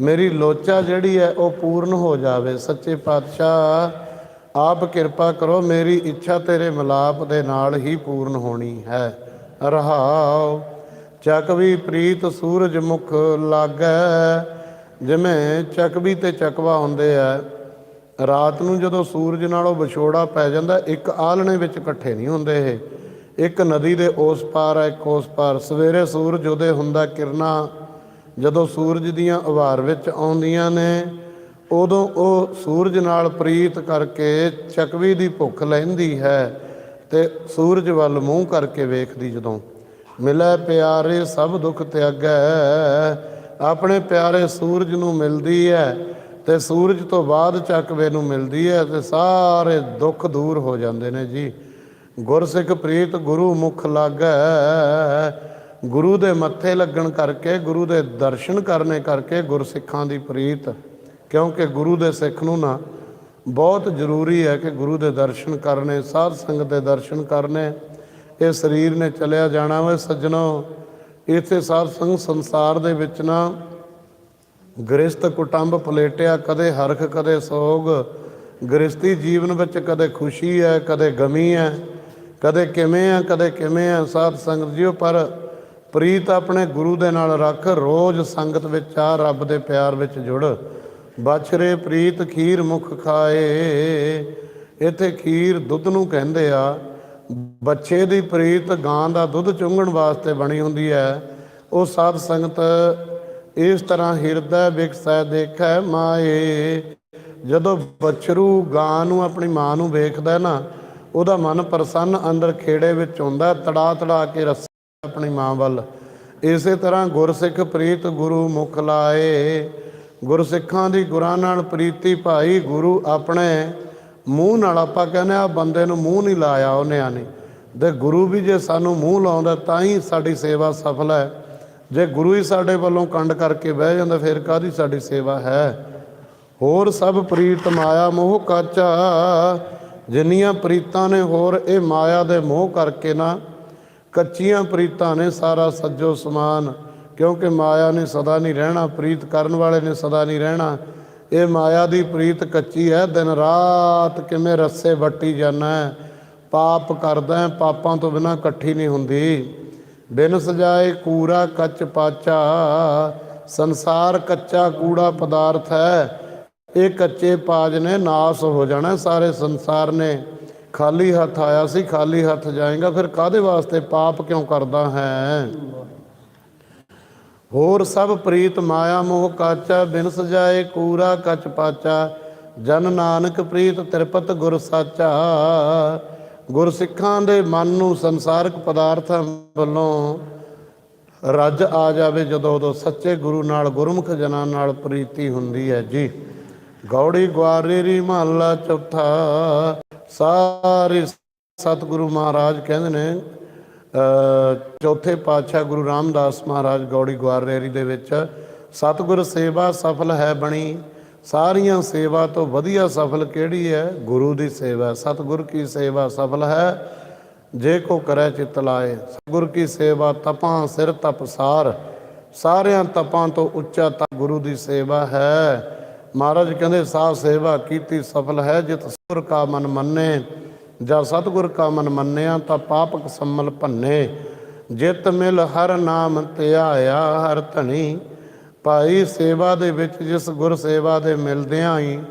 A: ਮੇਰੀ ਲੋਚਾ ਜਿਹੜੀ ਹੈ ਉਹ ਪੂਰਨ ਹੋ ਜਾਵੇ। ਸੱਚੇ ਪਾਤਸ਼ਾਹ, ਆਪ ਕਿਰਪਾ ਕਰੋ, ਮੇਰੀ ਇੱਛਾ ਤੇਰੇ ਮਿਲਾਪ ਦੇ ਨਾਲ ਹੀ ਪੂਰਨ ਹੋਣੀ ਹੈ। ਰਹਾਉ ਚਕਵੀ ਪ੍ਰੀਤ ਸੂਰਜ ਮੁਖ ਲਾਗੈ। ਜਿਵੇਂ ਚੱਕਵੀ ਤੇ ਚਕਵਾ ਹੁੰਦੇ ਆ। ਰਾਤ ਨੂੰ ਜਦੋਂ ਸੂਰਜ ਨਾਲੋਂ ਵਿਛੋੜਾ ਪੈ ਜਾਂਦਾ, ਇੱਕ ਆਲਣੇ ਵਿੱਚ ਇਕੱਠੇ ਨਹੀਂ ਹੁੰਦੇ ਇਹ। ਇੱਕ ਨਦੀ ਦੇ ਉਸ ਪਾਰ ਹੈ ਇੱਕ ਉਸ ਪਾਰ। ਸਵੇਰੇ ਸੂਰਜ ਉਦੇ ਹੁੰਦਾ ਕਿਰਨਾਂ ਜਦੋਂ ਸੂਰਜ ਦੀਆਂ ਉਭਾਰ ਵਿੱਚ ਆਉਂਦੀਆਂ ਨੇ, ਉਦੋਂ ਉਹ ਸੂਰਜ ਨਾਲ ਪ੍ਰੀਤ ਕਰਕੇ ਚਕਵੀ ਦੀ ਭੁੱਖ ਲੈਂਦੀ ਹੈ ਤੇ ਸੂਰਜ ਵੱਲ ਮੂੰਹ ਕਰਕੇ ਵੇਖਦੀ ਜਦੋਂ, ਮਿਲੇ ਪਿਆਰੇ, ਸਭ ਦੁੱਖ ਤਿਆਗੈ, ਆਪਣੇ ਪਿਆਰੇ ਸੂਰਜ ਨੂੰ ਮਿਲਦੀ ਹੈ ਤੇ ਸੂਰਜ ਤੋਂ ਬਾਅਦ ਚੱਕਵੇ ਨੂੰ ਮਿਲਦੀ ਹੈ ਤੇ ਸਾਰੇ ਦੁੱਖ ਦੂਰ ਹੋ ਜਾਂਦੇ ਨੇ ਜੀ। ਗੁਰਸਿੱਖ ਪ੍ਰੀਤ ਗੁਰੂ ਮੁਖ ਲਾਗੈ ਗੁਰੂ ਦੇ ਮੱਥੇ ਲੱਗਣ ਕਰਕੇ, ਗੁਰੂ ਦੇ ਦਰਸ਼ਨ ਕਰਨੇ ਕਰਕੇ ਗੁਰਸਿੱਖਾਂ ਦੀ ਪ੍ਰੀਤ, ਕਿਉਂਕਿ ਗੁਰੂ ਦੇ ਸਿੱਖ ਨੂੰ ਨਾ ਬਹੁਤ ਜ਼ਰੂਰੀ ਹੈ ਕਿ ਗੁਰੂ ਦੇ ਦਰਸ਼ਨ ਕਰਨੇ, ਸਾਧ ਸੰਗਤ ਦੇ ਦਰਸ਼ਨ ਕਰਨੇ, ਇਹ ਸਰੀਰ ਨੇ ਚਲਿਆ ਜਾਣਾ ਵੇ ਸੱਜਣੋ। ਇੱਥੇ ਸਾਧ ਸੰਗ ਸੰਸਾਰ ਦੇ ਵਿੱਚ ਨਾ ਗ੍ਰਸਤ ਕੁਟੰਬ ਪਲੇਟਿਆ, ਕਦੇ ਹਰਖ, ਕਦੇ ਸੋਗ। ਗ੍ਰਸਤੀ ਜੀਵਨ ਵਿੱਚ ਕਦੇ ਖੁਸ਼ੀ ਹੈ, ਕਦੇ ਗਮੀ ਹੈ, ਕਦੇ ਕਿਵੇਂ ਆ ਕਦੇ ਕਿਵੇਂ ਆ ਸਾਧ ਸੰਗਤ ਜੀਓ, ਪਰ ਪ੍ਰੀਤ ਆਪਣੇ ਗੁਰੂ ਦੇ ਨਾਲ ਰੱਖ, ਰੋਜ਼ ਸੰਗਤ ਵਿੱਚ ਆ, ਰੱਬ ਦੇ ਪਿਆਰ ਵਿੱਚ ਜੁੜ। ਬਛਰੇ ਪ੍ਰੀਤ, ਖੀਰ ਮੁਖ ਖਾਏ। ਇੱਥੇ ਖੀਰ ਦੁੱਧ ਨੂੰ ਕਹਿੰਦੇ ਆ ਬੱਚੇ ਦੀ ਪ੍ਰੀਤ ਗਾਂ ਦਾ ਦੁੱਧ ਚੁੰਗਣ ਵਾਸਤੇ ਬਣੀ ਹੁੰਦੀ ਹੈ ਉਹ ਸਾਧ ਸੰਗਤ ਇਸ ਤਰ੍ਹਾਂ ਹਿਰਦੈ ਵਿਕਸੈ ਦੇਖੈ ਮਾਏ। ਜਦੋਂ ਬਛਰੂ ਗਾਂ ਨੂੰ ਆਪਣੀ ਮਾਂ ਨੂੰ ਵੇਖਦਾ ਨਾ, ਉਹਦਾ ਮਨ ਪ੍ਰਸੰਨ ਅੰਦਰ ਖੇੜੇ ਵਿੱਚ ਹੁੰਦਾ ਤੜਾ ਤੜਾ ਕੇ ਰਸ ਆਪਣੀ ਮਾਂ ਵੱਲ। ਇਸੇ ਤਰ੍ਹਾਂ ਗੁਰਸਿੱਖ ਪ੍ਰੀਤ ਗੁਰੂ ਮੁਖ ਲਾਏ। ਗੁਰਸਿੱਖਾਂ ਦੀ ਗੁਰਾਂ ਨਾਲ ਪ੍ਰੀਤੀ ਭਾਈ ਗੁਰੂ ਆਪਣੇ ਮੂੰਹ ਨਾਲ ਆਪਾਂ ਕਹਿੰਦੇ ਆ ਬੰਦੇ ਨੂੰ ਮੂੰਹ ਨਹੀਂ ਲਾਇਆ ਉਹਨੇ ਆ ਤੇ ਗੁਰੂ ਵੀ ਜੇ ਸਾਨੂੰ ਮੂੰਹ ਲਾਉਂਦਾ ਤਾਂ ਹੀ ਸਾਡੀ ਸੇਵਾ ਸਫਲ ਹੈ। ਜੇ ਗੁਰੂ ਹੀ ਸਾਡੇ ਵੱਲੋਂ ਕੰਡ ਕਰਕੇ ਬਹਿ ਜਾਂਦਾ, ਫਿਰ ਕਾਦੀ ਸਾਡੀ ਸੇਵਾ ਹੈ? ਹੋਰ ਸਭ ਪ੍ਰੀਤ ਮਾਇਆ ਮੋਹ ਕਾਚਾ। ਜਿੰਨੀਆਂ ਪ੍ਰੀਤਾਂ ਨੇ ਹੋਰ, ਇਹ ਮਾਇਆ ਦੇ ਮੋਹ ਕਰਕੇ ਨਾ ਕੱਚੀਆਂ ਪ੍ਰੀਤਾਂ ਨੇ ਸਾਰਾ ਸੱਜੋ ਸਮਾਨ, ਕਿਉਂਕਿ ਮਾਇਆ ਨੇ ਸਦਾ ਨਹੀਂ ਰਹਿਣਾ, ਪ੍ਰੀਤ ਕਰਨ ਵਾਲੇ ਨੇ ਸਦਾ ਨਹੀਂ ਰਹਿਣਾ। ਇਹ ਮਾਇਆ ਦੀ ਪ੍ਰੀਤ ਕੱਚੀ ਹੈ, ਦਿਨ ਰਾਤ ਕਿਵੇਂ ਰੱਸੇ ਵੱਟੀ ਜਾਣਾ ਪਾਪ ਕਰਦਾ ਪਾਪਾਂ ਤੋਂ ਬਿਨਾ ਇਕੱਠੀ ਨਹੀਂ ਹੁੰਦੀ। ਬਿਨ ਸਜਾਏ ਕੂੜਾ ਕੱਚ ਪਾਚਾ, ਸੰਸਾਰ ਕੱਚਾ ਕੂੜਾ ਪਦਾਰਥ ਹੈ। ਇਹ ਕੱਚੇ ਪਾਜ ਨੇ ਨਾਸ ਹੋ ਜਾਣਾ, ਸਾਰੇ ਸੰਸਾਰ ਨੇ। ਖਾਲੀ ਹੱਥ ਆਇਆ ਸੀ, ਖਾਲੀ ਹੱਥ ਜਾਏਗਾ, ਫਿਰ ਕਾਦੇ ਵਾਸਤੇ ਪਾਪ ਕਿਉਂ ਕਰਦਾ ਹੈ? ਹੋਰ ਸਭ ਪ੍ਰੀਤ ਮਾਇਆ ਮੋਹ ਕਾਚਾ, ਬਿਨ ਸਜਾਏ ਕੂਰਾ ਕਚ ਪਾਚਾ, ਜਨ ਨਾਨਕ ਪ੍ਰੀਤ ਤ੍ਰਿਪਤ ਗੁਰ ਸਾਚਾ। ਗੁਰਸਿੱਖਾਂ ਦੇ ਮਨ ਨੂੰ ਸੰਸਾਰਕ ਪਦਾਰਥਾਂ ਵੱਲੋਂ ਰੱਜ ਆ ਜਾਵੇ ਜਦੋਂ ਉਦੋਂ ਸੱਚੇ ਗੁਰੂ ਨਾਲ, ਗੁਰਮੁਖ ਜਨਾਂ ਨਾਲ ਪ੍ਰੀਤੀ ਹੁੰਦੀ ਹੈ। ਜੀ, ਗੌੜੀ ਗਵਾਰੇਰੀ ਮਹੱਲਾ ਚੌਥਾ ਸਾਰੇ ਸਤਿਗੁਰੂ ਮਹਾਰਾਜ ਕਹਿੰਦੇ ਨੇ ਚੌਥੇ ਪਾਤਸ਼ਾਹ ਗੁਰੂ ਰਾਮਦਾਸ ਮਹਾਰਾਜ ਗੌੜੀ ਗਵਾਰੇਰੀ ਦੇ ਵਿੱਚ, ਸਤਿਗੁਰ ਸੇਵਾ ਸਫਲ ਹੈ ਬਣੀ, ਸਾਰੀਆਂ ਸੇਵਾ ਤੋਂ ਵਧੀਆ ਸਫਲ ਕਿਹੜੀ ਹੈ? ਗੁਰੂ ਦੀ ਸੇਵਾ, ਸਤਿਗੁਰ ਕੀ ਸੇਵਾ ਸਫਲ ਹੈ? ਜੇ ਕੋ ਕਰੈ ਚਿਤ ਲਾਏ, ਸਤਿਗੁਰ ਕੀ ਸੇਵਾ ਤਪਾਂ ਸਿਰ ਤਪਸਾਰ ਸਾਰਿਆਂ ਤਪਾਂ ਤੋਂ ਉੱਚਾ ਤਪ ਗੁਰੂ ਦੀ ਸੇਵਾ ਹੈ। ਮਹਾਰਾਜ ਕਹਿੰਦੇ ਸਾਹ ਸੇਵਾ ਕੀਤੀ, ਸਫਲ ਹੈ, ਜਿਤ ਸੁਰ ਕਾ ਮਨ ਮੰਨੇ। ਜਾਂ ਸਤਿਗੁਰ ਕਾ ਮਨ ਮੰਨਿਆ, ਤਾਂ ਪਾਪਕ ਸੰਮਲ ਭੰਨੇ। ਜਿਤ ਮਿਲ ਹਰ ਨਾਮ ਧਿਆਇਆ ਹਰ ਧਣੀ। ਭਾਈ ਸੇਵਾ ਦੇ ਵਿੱਚ ਜਿਸ ਗੁਰ ਸੇਵਾ ਦੇ ਮਿਲਦਿਆਂ ਹੀ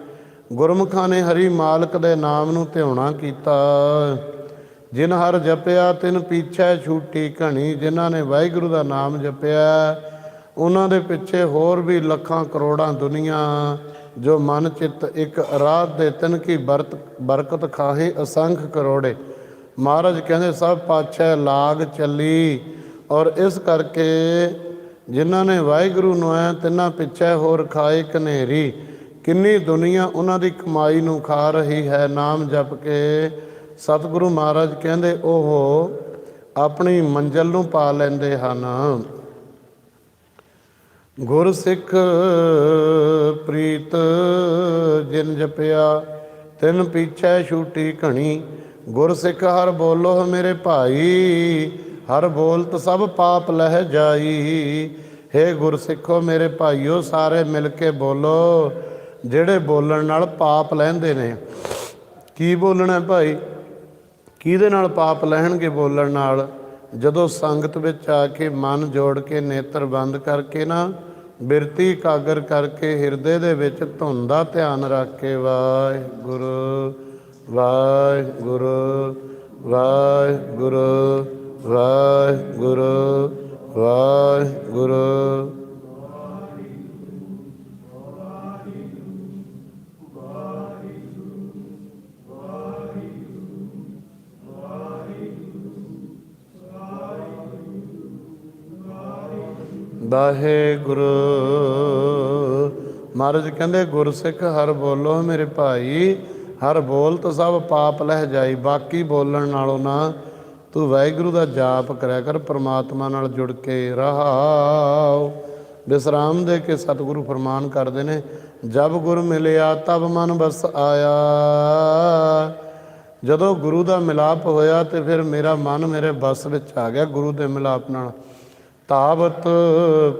A: ਗੁਰਮੁਖਾਂ ਨੇ ਹਰੀ ਮਾਲਕ ਦੇ ਨਾਮ ਨੂੰ ਧਿਆਉਣਾ ਕੀਤਾ। ਜਿਨ ਹਰ ਜਪਿਆ, ਤਿਨ ਪੀਛੇ ਛੂਟੀ ਘਣੀ। ਜਿਨ੍ਹਾਂ ਨੇ ਵਾਹਿਗੁਰੂ ਦਾ ਨਾਮ ਜਪਿਆ ਉਹਨਾਂ ਦੇ ਪਿੱਛੇ ਹੋਰ ਵੀ ਲੱਖਾਂ ਕਰੋੜਾਂ ਦੁਨੀਆ ਜੋ ਮਨ ਚਿੱਤ ਇੱਕ ਰਾਤ ਦੇ ਤਿਨ ਕੀ ਬਰਤ ਬਰਕਤ ਖਾਹੇ ਅਸੰਖ ਕਰੋੜੇ। ਮਹਾਰਾਜ ਕਹਿੰਦੇ, ਸਭ ਪਾਛੈ ਲਾਗ ਚੱਲੀ। ਔਰ ਇਸ ਕਰਕੇ ਜਿਨ੍ਹਾਂ ਨੇ ਵਾਹਿਗੁਰੂ ਨੂੰ ਐ ਤਿੰਨਾਂ ਪਿੱਛੇ ਹੋਰ ਖਾਏ ਕਨੇਰੀ ਕਿੰਨੀ ਦੁਨੀਆ ਉਹਨਾਂ ਦੀ ਕਮਾਈ ਨੂੰ ਖਾ ਰਹੀ ਹੈ, ਨਾਮ ਜਪ ਕੇ। ਸਤਿਗੁਰੂ ਮਹਾਰਾਜ ਕਹਿੰਦੇ ਉਹ ਆਪਣੀ ਮੰਜ਼ਲ ਨੂੰ ਪਾ ਲੈਂਦੇ ਹਨ। ਗੁਰ ਸਿੱਖ ਪ੍ਰੀਤ ਜਿਨ ਜਪਿਆ, ਤਿਨ ਪਿਛੈ ਛੂਟੀ ਘਣੀ। ਗੁਰ ਸਿੱਖ ਹਰ ਬੋਲੋ ਮੇਰੇ ਭਾਈ, ਹਰ ਬੋਲਤ ਸਭ ਪਾਪ ਲਹਿ ਜਾਈ। ਹੇ ਗੁਰ ਸਿੱਖੋ ਮੇਰੇ ਭਾਈਓ, ਸਾਰੇ ਮਿਲ ਕੇ ਬੋਲੋ, ਜਿਹੜੇ ਬੋਲਣ ਨਾਲ ਪਾਪ ਲੈਂਦੇ ਨੇ। ਕੀ ਬੋਲਣਾ ਭਾਈ? ਕਿਹਦੇ ਨਾਲ ਪਾਪ ਲੈਣਗੇ ਬੋਲਣ ਨਾਲ? ਜਦੋਂ ਸੰਗਤ ਵਿੱਚ ਆ ਕੇ ਮਨ ਜੋੜ ਕੇ ਨੇਤਰ ਬੰਦ ਕਰਕੇ ਨਾ, ਬਿਰਤੀ ਕਾਗਰ ਕਰਕੇ ਹਿਰਦੇ ਦੇ ਵਿੱਚ ਧੁਨ ਦਾ ਧਿਆਨ ਰੱਖ ਕੇ ਵਾਹਿਗੁਰੂ ਵਾਹਿਗੁਰੂ ਵਾਹਿਗੁਰੂ ਵਾਹਿਗੁਰੂ ਵਾਹਿਗੁਰੂ ਵਾਹਿਗੁਰੂ ਮਹਾਰਾਜ ਕਹਿੰਦੇ, ਗੁਰਸਿੱਖ ਹਰ ਬੋਲੋ ਮੇਰੇ ਭਾਈ, ਹਰ ਬੋਲ ਤਾਂ ਸਭ ਪਾਪ ਲਹਿ ਜਾਈ, ਬਾਕੀ ਬੋਲਣ ਨਾਲੋਂ ਨਾ ਤੂੰ ਵਾਹਿਗੁਰੂ ਦਾ ਜਾਪ ਕਰਿਆ ਕਰ, ਪ੍ਰਮਾਤਮਾ ਨਾਲ ਜੁੜ ਕੇ ਰਹਾਓ। ਵਿਸਰਾਮ ਦੇ ਕੇ ਸਤਿਗੁਰੂ ਫਰਮਾਨ ਕਰਦੇ ਨੇ, ਜਬ ਗੁਰ ਮਿਲਿਆ ਤਬ ਮਨ ਬਸ ਆਇਆ। ਜਦੋਂ ਗੁਰੂ ਦਾ ਮਿਲਾਪ ਹੋਇਆ ਤੇ ਫਿਰ ਮੇਰਾ ਮਨ ਮੇਰੇ ਬਸ ਵਿੱਚ ਆ ਗਿਆ, ਗੁਰੂ ਦੇ ਮਿਲਾਪ ਨਾਲ। ਤਾਵਤ